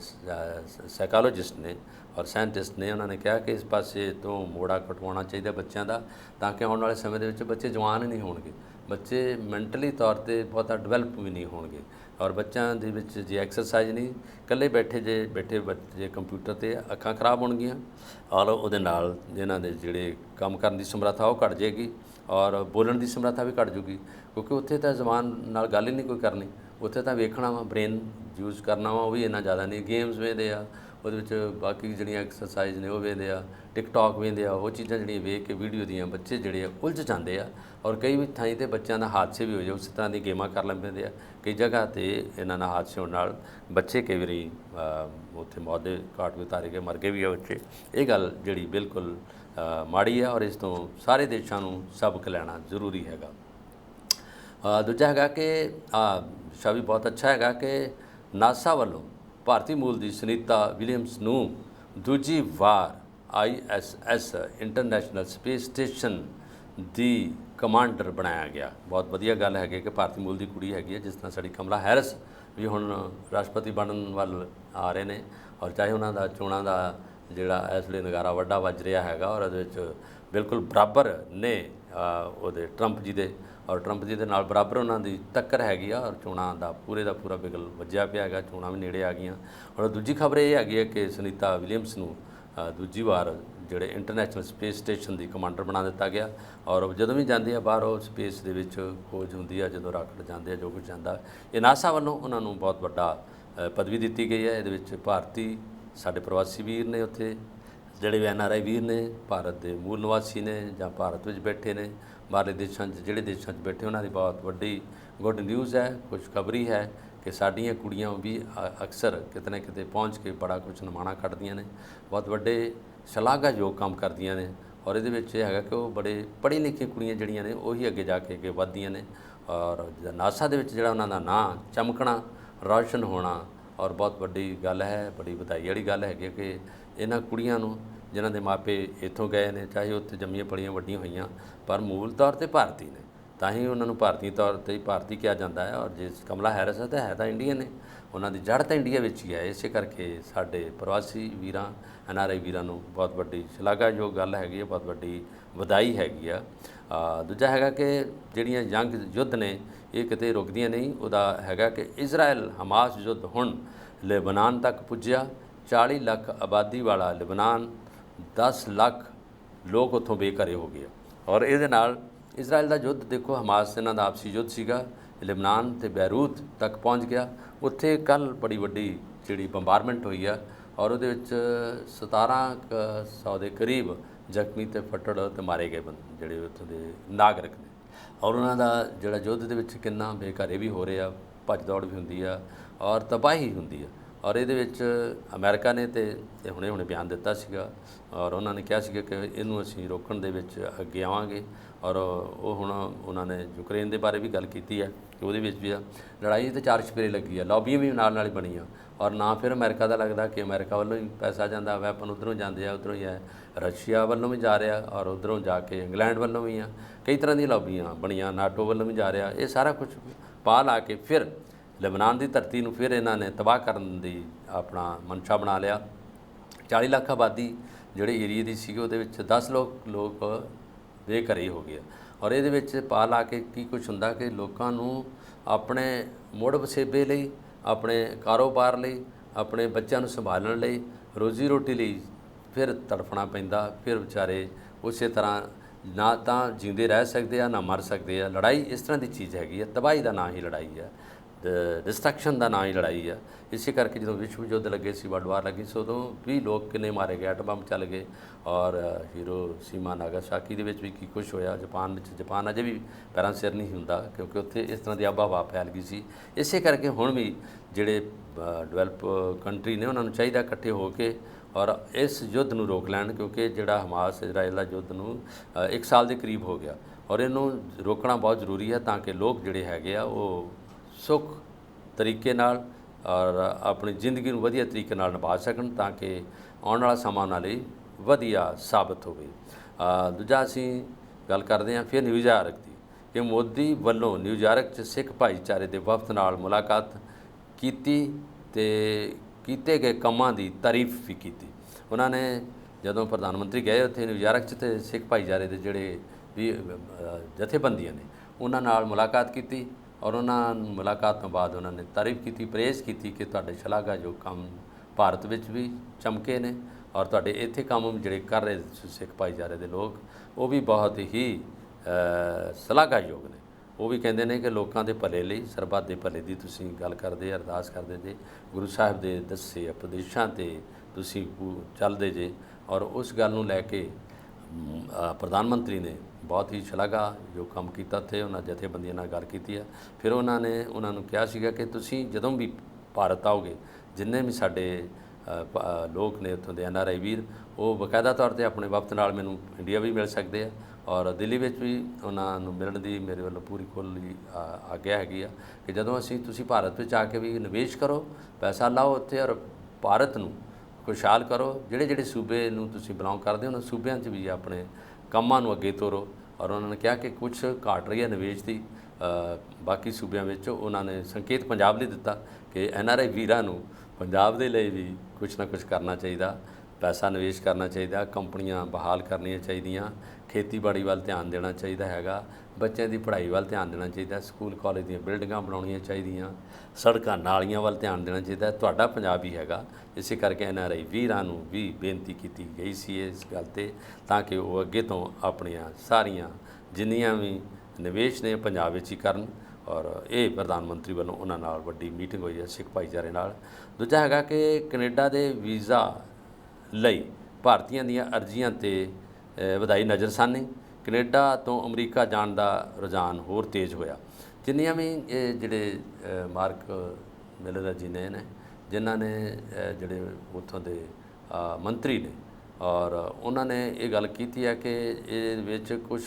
ਸਾਈਕੋਲੋਜਿਸਟ ਨੇ ਔਰ ਸਾਇੰਟਿਸਟ ਨੇ, ਉਹਨਾਂ ਨੇ ਕਿਹਾ ਕਿ ਇਸ ਪਾਸੇ ਤੋਂ ਮੋੜਾ ਕਟਵਾਉਣਾ ਚਾਹੀਦਾ ਬੱਚਿਆਂ ਦਾ ਤਾਂ ਕਿ ਆਉਣ ਵਾਲੇ ਸਮੇਂ ਦੇ ਵਿੱਚ ਬੱਚੇ ਜਵਾਨ ਹੀ ਨਹੀਂ ਹੋਣਗੇ। ਬੱਚੇ ਮੈਂਟਲੀ ਤੌਰ ਤੇ ਬਹੁਤਾ ਡਿਵੈਲਪ ਵੀ ਨਹੀਂ ਹੋਣਗੇ ਔਰ ਬੱਚਿਆਂ ਦੇ ਵਿੱਚ ਜੇ ਐਕਸਰਸਾਈਜ਼ ਨਹੀਂ, ਇਕੱਲੇ ਬੈਠੇ ਜੇ, ਬੈਠੇ ਬੱਚੇ ਕੰਪਿਊਟਰ ਤੇ ਅੱਖਾਂ ਖਰਾਬ ਹੋਣਗੀਆਂ, ਔਰ ਉਹਦੇ ਨਾਲ ਇਹਨਾਂ ਦੇ ਜਿਹੜੇ ਕੰਮ ਕਰਨ ਦੀ ਸਮਰੱਥਾ ਉਹ ਘਟ ਜਾਏਗੀ ਔਰ ਬੋਲਣ ਦੀ ਸਮਰੱਥਾ ਵੀ ਘਟ ਜੂਗੀ ਕਿਉਂਕਿ ਉੱਥੇ ਤਾਂ ਜ਼ਬਾਨ ਨਾਲ ਗੱਲ ਹੀ ਨਹੀਂ ਕੋਈ ਕਰਨੀ, ਉੱਥੇ ਤਾਂ ਵੇਖਣਾ ਵਾ, ਬ੍ਰੇਨ ਯੂਜ਼ ਕਰਨਾ ਵਾ, ਉਹ ਵੀ ਇੰਨਾ ਜ਼ਿਆਦਾ ਨਹੀਂ, ਗੇਮਸ ਵੇਖਦੇ ਆ, ਉਹਦੇ ਵਿੱਚ ਬਾਕੀ ਜਿਹੜੀਆਂ ਐਕਸਰਸਾਈਜ਼ ਨੇ ਉਹ ਵੇਖਦੇ ਆ ਟਿਕਟੌਕ ਵੇਖਦੇ ਆ, ਉਹ ਚੀਜ਼ਾਂ ਜਿਹੜੀਆਂ ਵੇਖ ਕੇ ਵੀਡੀਓ ਦੀਆਂ ਬੱਚੇ ਜਿਹੜੇ ਆ ਉਲਝ ਜਾਂਦੇ ਆ ਔਰ ਕਈ ਵੀ ਥਾਈਂ ਤੇ ਬੱਚਿਆਂ ਦਾ ਹਾਦਸੇ ਵੀ ਹੋ ਜਾਏ, ਉਸ ਤਰ੍ਹਾਂ ਦੀ ਗੇਮਾਂ ਕਰ ਲੈਂਦੇ ਆ। ਕਈ ਜਗ੍ਹਾ ਤੇ ਇਹਨਾਂ ਨਾਲ ਹਾਦਸੇ ਹੋਣ ਨਾਲ ਬੱਚੇ ਕਈ ਵਾਰੀ ਉੱਥੇ ਮੌਤ ਦੇ ਘਾਟ ਵੀ ਉਤਾਰੇ ਗਏ, ਮਰ ਗਏ ਵੀ ਆ ਬੱਚੇ। ਇਹ ਗੱਲ ਜਿਹੜੀ ਬਿਲਕੁਲ ਮਾੜੀ ਹੈ ਔਰ ਇਸ ਤੋਂ ਸਾਰੇ ਦੇਸ਼ਾਂ ਨੂੰ ਸਬਕ ਲੈਣਾ ਜ਼ਰੂਰੀ ਹੈਗਾ। ਦੂਜਾ ਹੈਗਾ ਕਿ ਆ ਵਿਸ਼ਾ ਵੀ ਬਹੁਤ ਅੱਛਾ ਹੈਗਾ ਕਿ ਨਾਸਾ ਵੱਲੋਂ ਭਾਰਤੀ ਮੂਲ ਦੀ ਸੁਨੀਤਾ ਵਿਲੀਅਮਸ ਨੂੰ ਦੂਜੀ ਵਾਰ ਆਈਐਸਐਸ ਇੰਟਰਨੈਸ਼ਨਲ ਸਪੇਸ ਸਟੇਸ਼ਨ ਦੀ ਕਮਾਂਡਰ ਬਣਾਇਆ ਗਿਆ। ਬਹੁਤ ਵਧੀਆ ਗੱਲ ਹੈਗੀ ਕਿ ਭਾਰਤੀ ਮੂਲ ਦੀ ਕੁੜੀ ਹੈਗੀ ਹੈ, ਜਿਸ ਤਰ੍ਹਾਂ ਸਾਡੀ ਕਮਲਾ ਹੈਰਿਸ ਵੀ ਹੁਣ ਰਾਸ਼ਟਰਪਤੀ ਬਣਨ ਵੱਲ ਆ ਰਹੇ ਨੇ ਔਰ ਚਾਹੇ ਉਹਨਾਂ ਦਾ ਚੋਣਾਂ ਦਾ ਜਿਹੜਾ ਇਸ ਵੇਲੇ ਨਗਾਰਾ ਵੱਡਾ ਵੱਜ ਰਿਹਾ ਹੈਗਾ ਔਰ ਉਹਦੇ ਵਿੱਚ ਬਿਲਕੁਲ ਬਰਾਬਰ ਨੇ ਉਹਦੇ ਟਰੰਪ ਜੀ ਦੇ ਔਰ ਟਰੰਪ ਜੀ ਦੇ ਨਾਲ ਬਰਾਬਰ ਉਹਨਾਂ ਦੀ ਟੱਕਰ ਹੈਗੀ ਆ ਔਰ ਚੋਣਾਂ ਦਾ ਪੂਰੇ ਦਾ ਪੂਰਾ ਬਿਗਲ ਵੱਜਿਆ ਪਿਆ ਹੈਗਾ, ਚੋਣਾਂ ਵੀ ਨੇੜੇ ਆ ਗਈਆਂ। ਔਰ ਦੂਜੀ ਖਬਰ ਇਹ ਹੈਗੀ ਹੈ ਕਿ ਸੁਨੀਤਾ ਵਿਲੀਅਮਸ ਨੂੰ ਦੂਜੀ ਵਾਰ ਜਿਹੜੇ ਇੰਟਰਨੈਸ਼ਨਲ ਸਪੇਸ ਸਟੇਸ਼ਨ ਦੀ ਕਮਾਂਡਰ ਬਣਾ ਦਿੱਤਾ ਗਿਆ ਔਰ ਉਹ ਜਦੋਂ ਵੀ ਜਾਂਦੇ ਆ ਬਾਹਰ, ਉਹ ਸਪੇਸ ਦੇ ਵਿੱਚ ਖੋਜ ਹੁੰਦੀ ਆ, ਜਦੋਂ ਰਾਕਟ ਜਾਂਦੇ ਆ, ਜੋ ਕੁਝ ਜਾਂਦਾ। ਇਹ ਨਾਸਾ ਵੱਲੋਂ ਉਹਨਾਂ ਨੂੰ ਬਹੁਤ ਵੱਡਾ ਪਦਵੀ ਦਿੱਤੀ ਗਈ ਹੈ। ਇਹਦੇ ਵਿੱਚ ਭਾਰਤੀ ਸਾਡੇ ਪ੍ਰਵਾਸੀ ਵੀਰ ਨੇ ਉੱਥੇ, ਜਿਹੜੇ ਵੀ ਆਈ ਵੀਰ ਨੇ, ਭਾਰਤ ਦੇ ਮੂਲ ਨਿਵਾਸੀ ਨੇ ਜਾਂ ਭਾਰਤ ਵਿੱਚ ਬੈਠੇ ਨੇ, ਬਾਹਰਲੇ ਦੇਸ਼ਾਂ 'ਚ, ਜਿਹੜੇ ਦੇਸ਼ਾਂ 'ਚ ਬੈਠੇ, ਉਹਨਾਂ ਦੀ ਬਹੁਤ ਵੱਡੀ ਗੁੱਡ ਨਿਊਜ਼ ਹੈ, ਖੁਸ਼ਖਬਰੀ ਹੈ। ਕਿ ਸਾਡੀਆਂ ਕੁੜੀਆਂ ਵੀ ਅਕਸਰ ਕਿਤੇ ਨਾ ਕਿਤੇ ਪਹੁੰਚ ਕੇ ਬੜਾ ਕੁਝ ਨਮਾਣਾ ਕੱਢਦੀਆਂ ਨੇ, ਬਹੁਤ ਵੱਡੇ ਸ਼ਲਾਘਾਯੋਗ ਕੰਮ ਕਰਦੀਆਂ ਨੇ ਔਰ ਇਹਦੇ ਵਿੱਚ ਇਹ ਹੈਗਾ ਕਿ ਉਹ ਬੜੇ ਪੜ੍ਹੀ ਲਿਖੀ ਕੁੜੀਆਂ ਜਿਹੜੀਆਂ ਨੇ, ਉਹੀ ਅੱਗੇ ਜਾ ਕੇ ਅੱਗੇ ਵੱਧਦੀਆਂ ਨੇ ਔਰ ਨਾਸਾ ਦੇ ਵਿੱਚ ਜਿਹੜਾ ਉਹਨਾਂ ਦਾ ਨਾਂ ਚਮਕਣਾ, ਰੌਸ਼ਨ ਹੋਣਾ ਔਰ ਬਹੁਤ ਵੱਡੀ ਗੱਲ ਹੈ, ਬੜੀ ਵਧਾਈ ਵਾਲੀ ਗੱਲ ਹੈਗੀ ਹੈ ਕਿ ਇਹਨਾਂ ਕੁੜੀਆਂ ਨੂੰ ਜਿਨ੍ਹਾਂ ਦੇ ਮਾਪੇ ਇੱਥੋਂ ਗਏ ਨੇ, ਚਾਹੇ ਉੱਥੇ ਜੰਮੀਆਂ ਪਲੀਆਂ ਵੱਡੀਆਂ ਹੋਈਆਂ, ਪਰ ਮੂਲ ਤੌਰ ਤੇ ਭਾਰਤੀ ਨੇ। ਤਾਂ ਹੀ ਉਹਨਾਂ ਨੂੰ ਭਾਰਤੀ ਤੌਰ ਤੇ ਭਾਰਤੀ ਕਿਹਾ ਜਾਂਦਾ ਹੈ ਔਰ ਜੇ ਕਮਲਾ ਹੈਰਿਸ ਹੈ ਤਾਂ ਹੈ ਤਾਂ ਇੰਡੀਅਨ ਨੇ। ਉਹਨਾਂ ਦੀ ਜੜ ਤਾਂ ਇੰਡੀਆ ਵਿੱਚ ਹੀ ਹੈ। ਇਸੇ ਕਰਕੇ ਸਾਡੇ ਪ੍ਰਵਾਸੀ ਵੀਰਾਂ ਐਨਆਰਆਈ ਵੀਰਾਂ ਨੂੰ ਬਹੁਤ ਵੱਡੀ ਸ਼ਲਾਘਾਯੋਗ ਗੱਲ ਹੈਗੀ ਹੈ, ਬਹੁਤ ਵੱਡੀ ਵਧਾਈ ਹੈਗੀ ਆ। ਦੂਜਾ ਹੈਗਾ ਕਿ ਜਿਹੜੀਆਂ ਜੰਗ ਯੁੱਧ ਨੇ, ਇਹ ਕਿਤੇ ਰੁਕਦੀਆਂ ਨਹੀਂ। ਉਹਦਾ ਹੈਗਾ ਕਿ ਇਜ਼ਰਾਈਲ ਹਮਾਸ ਯੁੱਧ ਹੁਣ ਲੈਬਨਾਨ ਤੱਕ ਪੁੱਜਿਆ। 40 ਲੱਖ ਆਬਾਦੀ ਵਾਲਾ ਲੈਬਨਾਨ 10 ਲੱਖ ਲੋਕ ਉੱਥੋਂ ਬੇਘਰੇ ਹੋ ਗਏ ਔਰ ਇਹਦੇ ਨਾਲ ਇਜ਼ਰਾਈਲ ਦਾ ਯੁੱਧ ਦੇਖੋ, ਹਮਾਸ ਇਹਨਾਂ ਦਾ ਆਪਸੀ ਯੁੱਧ ਸੀਗਾ, ਲਿਬਨਾਨ ਤੇ ਬੈਰੂਤ ਤੱਕ ਪਹੁੰਚ ਗਿਆ। ਉੱਥੇ ਕੱਲ ਬੜੀ ਵੱਡੀ ਜਿਹੜੀ ਬੰਬਾਰਮੈਂਟ ਹੋਈ ਆ ਔਰ ਉਹਦੇ ਵਿੱਚ 1700 ਦੇ ਕਰੀਬ ਜ਼ਖਮੀ ਤੇ ਫੱਟੜ ਤੇ ਮਾਰੇ ਗਏ ਬੰਦੇ ਜਿਹੜੇ ਉੱਥੋਂ ਦੇ ਨਾਗਰਿਕ ਨੇ। ਔਰ ਉਹਨਾਂ ਦਾ ਜਿਹੜਾ ਯੁੱਧ ਦੇ ਵਿੱਚ ਕਿੰਨਾ ਬੇਘਰੇ ਵੀ ਹੋ ਰਹੇ ਆ ਭੱਜ ਦੌੜ ਵੀ ਹੁੰਦੀ ਆ ਔਰ ਤਬਾਹੀ ਹੁੰਦੀ ਆ। ਔਰ ਇਹਦੇ ਵਿੱਚ ਅਮਰੀਕਾ ਨੇ ਤੇ ਇਹ ਹੁਣੇ ਹੁਣੇ ਬਿਆਨ ਦਿੱਤਾ ਸੀਗਾ ਔਰ ਉਹਨਾਂ ਨੇ ਕਿਹਾ ਸੀਗਾ ਕਿ ਇਹਨੂੰ ਅਸੀਂ ਰੋਕਣ ਦੇ ਵਿੱਚ ਅੱਗੇ ਆਵਾਂਗੇ ਔਰ ਉਹ ਹੁਣ ਉਹਨਾਂ ਨੇ ਯੂਕਰੇਨ ਦੇ ਬਾਰੇ ਵੀ ਗੱਲ ਕੀਤੀ ਹੈ ਕਿ ਉਹਦੇ ਵਿੱਚ ਵੀ ਆ। ਲੜਾਈ ਤੇ ਚਾਰ ਛਪੇਰੇ ਲੱਗੀ ਆ, ਲੌਬੀਆਂ ਵੀ ਨਾਲ ਨਾਲ ਹੀ ਬਣੀਆਂ ਔਰ ਨਾ ਫਿਰ ਅਮਰੀਕਾ ਦਾ ਲੱਗਦਾ ਕਿ ਅਮਰੀਕਾ ਵੱਲੋਂ ਹੀ ਪੈਸਾ ਜਾਂਦਾ, ਵੈਪਨ ਉਧਰੋਂ ਜਾਂਦੇ ਆ, ਉਧਰੋਂ ਹੀ ਹੈ, ਰਸ਼ੀਆ ਵੱਲੋਂ ਵੀ ਜਾ ਰਿਹਾ ਔਰ ਉਧਰੋਂ ਜਾ ਕੇ ਇੰਗਲੈਂਡ ਵੱਲੋਂ ਵੀ ਆ। ਕਈ ਤਰ੍ਹਾਂ ਦੀਆਂ ਲੌਬੀਆਂ ਬਣੀਆਂ, ਨਾਟੋ ਵੱਲੋਂ ਵੀ ਜਾ ਰਿਹਾ, ਇਹ ਸਾਰਾ ਕੁਝ ਪਾ ਲਾ ਕੇ ਫਿਰ ਲੈਬਨਾਨ ਦੀ ਧਰਤੀ ਨੂੰ ਫਿਰ ਇਹਨਾਂ ਨੇ ਤਬਾਹ ਕਰਨ ਦੀ ਆਪਣਾ ਮਨਸ਼ਾ ਬਣਾ ਲਿਆ। 40 ਲੱਖ ਆਬਾਦੀ ਜਿਹੜੇ ਏਰੀਏ ਦੀ ਸੀਗੀ, ਉਹਦੇ ਵਿੱਚ 10 ਲੋਕ ਲੋਕ ਬੇਘਰੇ ਹੋ ਗਏ। ਔਰ ਇਹਦੇ ਵਿੱਚ ਪਾ ਲਾ ਕੇ ਕੀ ਕੁਝ ਹੁੰਦਾ ਕਿ ਲੋਕਾਂ ਨੂੰ ਆਪਣੇ ਮੁੜ ਵਸੇਬੇ ਲਈ, ਆਪਣੇ ਕਾਰੋਬਾਰ ਲਈ, ਆਪਣੇ ਬੱਚਿਆਂ ਨੂੰ ਸੰਭਾਲਣ ਲਈ ਰੋਜ਼ੀ ਰੋਟੀ ਲਈ ਫਿਰ ਤੜਫਣਾ ਪੈਂਦਾ। ਫਿਰ ਵਿਚਾਰੇ ਉਸੇ ਤਰ੍ਹਾਂ ਨਾ ਤਾਂ ਜਿਉਂਦੇ ਰਹਿ ਸਕਦੇ ਆ, ਨਾ ਮਰ ਸਕਦੇ ਆ। ਲੜਾਈ ਇਸ ਤਰ੍ਹਾਂ ਦੀ ਚੀਜ਼ ਹੈਗੀ ਆ। ਤਬਾਹੀ ਦਾ ਨਾਂ ਹੀ ਲੜਾਈ ਹੈ ਡਿਸਟਰਕਸ਼ਨ ਦਾ ਨਾਂ ਹੀ ਲੜਾਈ ਆ। ਇਸੇ ਕਰਕੇ ਜਦੋਂ ਵਿਸ਼ਵ ਯੁੱਧ ਲੱਗੇ ਸੀ ਵਰਲਡ ਵਾਰ ਲੱਗੀ ਸੀ ਉਦੋਂ ਵੀ ਲੋਕ ਕਿੰਨੇ ਮਾਰੇ ਗਏ ਐਟਮ ਬੰਬ ਚੱਲ ਗਏ ਔਰ ਹੀਰੋ ਸੀਮਾ ਨਾਗਾਸਾਕੀ ਦੇ ਵਿੱਚ ਵੀ ਕੀ ਕੁਝ ਹੋਇਆ ਜਾਪਾਨ ਵਿੱਚ ਜਾਪਾਨ ਅਜੇ ਵੀ ਪੈਰਾਂ ਸਿਰ ਨਹੀਂ ਹੁੰਦਾ ਕਿਉਂਕਿ ਉੱਥੇ ਇਸ ਤਰ੍ਹਾਂ ਦੀ ਆਬਾ ਹਵਾ ਫੈਲ ਗਈ ਸੀ। ਇਸੇ ਕਰਕੇ ਹੁਣ ਵੀ ਜਿਹੜੇ ਡਿਵੈਲਪ ਕੰਟਰੀ ਨੇ ਉਹਨਾਂ ਨੂੰ ਚਾਹੀਦਾ ਇਕੱਠੇ ਹੋ ਕੇ ਔਰ ਇਸ ਯੁੱਧ ਨੂੰ ਰੋਕ ਲੈਣ ਕਿਉਂਕਿ ਜਿਹੜਾ ਹਮਾਸ ਇਜ਼ਰਾਈਲ ਦਾ ਯੁੱਧ ਨੂੰ ਅ, ਇੱਕ ਸਾਲ ਦੇ ਕਰੀਬ ਹੋ ਗਿਆ ਔਰ ਇਹਨੂੰ ਰੋਕਣਾ ਬਹੁਤ ਜ਼ਰੂਰੀ ਹੈ ਤਾਂ ਕਿ ਲੋਕ ਜਿਹੜੇ ਹੈਗੇ ਆ ਉਹ ਸੁੱਖ ਤਰੀਕੇ ਨਾਲ ਔਰ ਆਪਣੀ ਜ਼ਿੰਦਗੀ ਨੂੰ ਵਧੀਆ ਤਰੀਕੇ ਨਾਲ ਨਿਭਾ ਸਕਣ ਤਾਂ ਕਿ ਆਉਣ ਵਾਲਾ ਸਮਾਂ ਉਹਨਾਂ ਲਈ ਵਧੀਆ ਸਾਬਤ ਹੋਵੇ। ਦੂਜਾ ਅਸੀਂ ਗੱਲ ਕਰਦੇ ਹਾਂ ਫਿਰ ਨਿਊਯਾਰਕ ਦੀ ਕਿ ਮੋਦੀ ਵੱਲੋਂ ਨਿਊਯਾਰਕ 'ਚ ਸਿੱਖ ਭਾਈਚਾਰੇ ਦੇ ਵਫਦ ਨਾਲ ਮੁਲਾਕਾਤ ਕੀਤੀ ਤੇ ਕੀਤੇ ਗਏ ਕੰਮਾਂ ਦੀ ਤਾਰੀਫ ਵੀ ਕੀਤੀ। ਉਹਨਾਂ ਨੇ ਜਦੋਂ ਪ੍ਰਧਾਨ ਮੰਤਰੀ ਗਏ ਉੱਥੇ ਨਿਊਯਾਰਕ 'ਚ ਤੇ ਸਿੱਖ ਭਾਈਚਾਰੇ ਦੇ ਜਿਹੜੇ ਵੀ ਜਥੇਬੰਦੀਆਂ ਨੇ, ਉਹਨਾਂ ਨਾਲ ਮੁਲਾਕਾਤ ਕੀਤੀ। ਔਰ ਉਹਨਾਂ ਮੁਲਾਕਾਤ ਤੋਂ ਬਾਅਦ ਉਹਨਾਂ ਨੇ ਤਾਰੀਫ ਕੀਤੀ ਪ੍ਰੇਜ਼ ਕੀਤੀ ਕਿ ਤੁਹਾਡੇ ਸ਼ਲਾਘਾਯੋਗ ਕੰਮ ਭਾਰਤ ਵਿੱਚ ਵੀ ਚਮਕੇ ਨੇ ਔਰ ਤੁਹਾਡੇ ਇੱਥੇ ਕੰਮ ਜਿਹੜੇ ਕਰ ਰਹੇ ਸਿੱਖ ਭਾਈਚਾਰੇ ਦੇ ਲੋਕ, ਉਹ ਵੀ ਬਹੁਤ ਹੀ ਸ਼ਲਾਘਾਯੋਗ ਨੇ। ਉਹ ਵੀ ਕਹਿੰਦੇ ਨੇ ਕਿ ਲੋਕਾਂ ਦੇ ਭਲੇ ਲਈ, ਸਰਬੱਤ ਦੇ ਭਲੇ ਦੀ ਤੁਸੀਂ ਗੱਲ ਕਰਦੇ, ਅਰਦਾਸ ਕਰਦੇ ਜੇ, ਗੁਰੂ ਸਾਹਿਬ ਦੇ ਦੱਸੇ ਉਪਦੇਸ਼ਾਂ ਤੇ ਤੁਸੀਂ ਚੱਲਦੇ ਜੇ ਔਰ ਉਸ ਗੱਲ ਨੂੰ ਲੈ ਕੇ ਪ੍ਰਧਾਨ ਮੰਤਰੀ ਨੇ ਬਹੁਤ ਹੀ ਸ਼ਲਾਘਾ ਜੋ ਕੰਮ ਕੀਤਾ ਤੇ ਉਹਨਾਂ ਜਥੇਬੰਦੀਆਂ ਨਾਲ ਗੱਲ ਕੀਤੀ ਆ ਫਿਰ ਉਹਨਾਂ ਨੇ, ਉਹਨਾਂ ਨੂੰ ਕਿਹਾ ਸੀਗਾ ਕਿ ਤੁਸੀਂ ਜਦੋਂ ਵੀ ਭਾਰਤ ਆਓਗੇ, ਜਿੰਨੇ ਵੀ ਸਾਡੇ ਲੋਕ ਨੇ ਉੱਥੋਂ ਦੇ ਐਨ ਆਰ ਆਈ ਵੀਰ, ਉਹ ਬਕਾਇਦਾ ਤੌਰ ਤੇ ਆਪਣੇ ਵਕਤ ਨਾਲ ਮੈਨੂੰ ਇੰਡੀਆ ਵੀ ਮਿਲ ਸਕਦੇ ਆ ਔਰ ਦਿੱਲੀ ਵਿੱਚ ਵੀ ਉਹਨਾਂ ਨੂੰ ਮਿਲਣ ਦੀ ਮੇਰੇ ਵੱਲੋਂ ਪੂਰੀ ਖੁੱਲ੍ਹੀ ਆਗਿਆ ਹੈਗੀ ਆ ਕਿ ਜਦੋਂ ਅਸੀਂ ਤੁਸੀਂ ਭਾਰਤ ਵਿੱਚ ਆ ਕੇ ਵੀ ਨਿਵੇਸ਼ ਕਰੋ, ਪੈਸਾ ਲਾਓ ਉੱਥੇ ਔਰ ਭਾਰਤ ਨੂੰ ਖੁਸ਼ਹਾਲ ਕਰੋ। ਜਿਹੜੇ ਜਿਹੜੇ ਸੂਬੇ ਨੂੰ ਤੁਸੀਂ ਬਿਲੋਂਗ ਕਰਦੇ ਹੋ ਉਹਨਾਂ ਸੂਬਿਆਂ 'ਚ ਵੀ ਆਪਣੇ ਕੰਮਾਂ ਨੂੰ ਅੱਗੇ ਤੋਰੋ। ਔਰ ਉਹਨਾਂ ਨੇ ਕਿਹਾ ਕਿ ਕੁਝ ਘਾਟ ਰਹੀ ਹੈ ਨਿਵੇਸ਼ ਦੀ ਬਾਕੀ ਸੂਬਿਆਂ ਵਿੱਚ, ਉਹਨਾਂ ਨੇ ਸੰਕੇਤ ਪੰਜਾਬ ਲਈ ਦਿੱਤਾ ਕਿ ਐਨ ਆਰ ਆਈ ਵੀਰਾਂ ਨੂੰ ਪੰਜਾਬ ਦੇ ਲਈ ਵੀ ਕੁਝ ਨਾ ਕੁਝ ਕਰਨਾ ਚਾਹੀਦਾ। ਪੈਸਾ ਨਿਵੇਸ਼ ਕਰਨਾ ਚਾਹੀਦਾ, ਕੰਪਨੀਆਂ ਬਹਾਲ ਕਰਨੀਆਂ ਚਾਹੀਦੀਆਂ, ਖੇਤੀਬਾੜੀ ਵੱਲ ਧਿਆਨ ਦੇਣਾ ਚਾਹੀਦਾ ਹੈਗਾ, ਬੱਚਿਆਂ ਦੀ ਪੜ੍ਹਾਈ ਵੱਲ ਧਿਆਨ ਦੇਣਾ ਚਾਹੀਦਾ, ਸਕੂਲ ਕਾਲਜ ਦੀਆਂ ਬਿਲਡਿੰਗਾਂ ਬਣਾਉਣੀਆਂ ਚਾਹੀਦੀਆਂ, ਸੜਕਾਂ ਨਾਲੀਆਂ ਵੱਲ ਧਿਆਨ ਦੇਣਾ ਚਾਹੀਦਾ, ਤੁਹਾਡਾ ਪੰਜਾਬ ਹੀ ਹੈਗਾ। ਇਸੇ ਕਰਕੇ ਐਨ ਆਰ ਆਈ ਵੀਰਾਂ ਨੂੰ ਵੀ ਬੇਨਤੀ ਕੀਤੀ ਗਈ ਸੀ ਇਸ ਗੱਲ ਤੇ, ਤਾਂ ਕਿ ਉਹ ਅੱਗੇ ਤੋਂ ਆਪਣੀਆਂ ਸਾਰੀਆਂ ਜਿੰਨੀਆਂ ਵੀ ਨਿਵੇਸ਼ ਨੇ ਪੰਜਾਬ ਵਿੱਚ ਹੀ ਕਰਨ ਔਰ ਇਹ ਪ੍ਰਧਾਨ ਮੰਤਰੀ ਵੱਲੋਂ ਉਹਨਾਂ ਨਾਲ ਵੱਡੀ ਮੀਟਿੰਗ ਹੋਈ ਹੈ ਸਿੱਖ ਭਾਈਚਾਰੇ ਨਾਲ। ਦੂਜਾ ਹੈਗਾ ਕਿ ਕੈਨੇਡਾ ਦੇ ਵੀਜ਼ਾ ਲਈ ਭਾਰਤੀਆਂ ਦੀਆਂ ਅਰਜ਼ੀਆਂ ਤੇ ਵਧਾਈ ਵਧਾਈ ਨਜ਼ਰਸਾਨੀ। ਕੈਨੇਡਾ ਤੋਂ ਅਮਰੀਕਾ ਜਾਣ ਦਾ ਰੁਝਾਨ ਹੋਰ ਤੇਜ਼ ਹੋਇਆ। ਜਿੰਨੀਆਂ ਵੀ ਇਹ ਜਿਹੜੇ ਮਾਰਕ ਮਿਲਰ ਜੀ ਨੇ ਨੇ, ਜਿਨ੍ਹਾਂ ਨੇ ਜਿਹੜੇ ਉੱਥੋਂ ਦੇ ਮੰਤਰੀ ਨੇ ਔਰ ਉਹਨਾਂ ਨੇ ਇਹ ਗੱਲ ਕੀਤੀ ਹੈ ਕਿ ਇਹ ਵਿੱਚ ਕੁਝ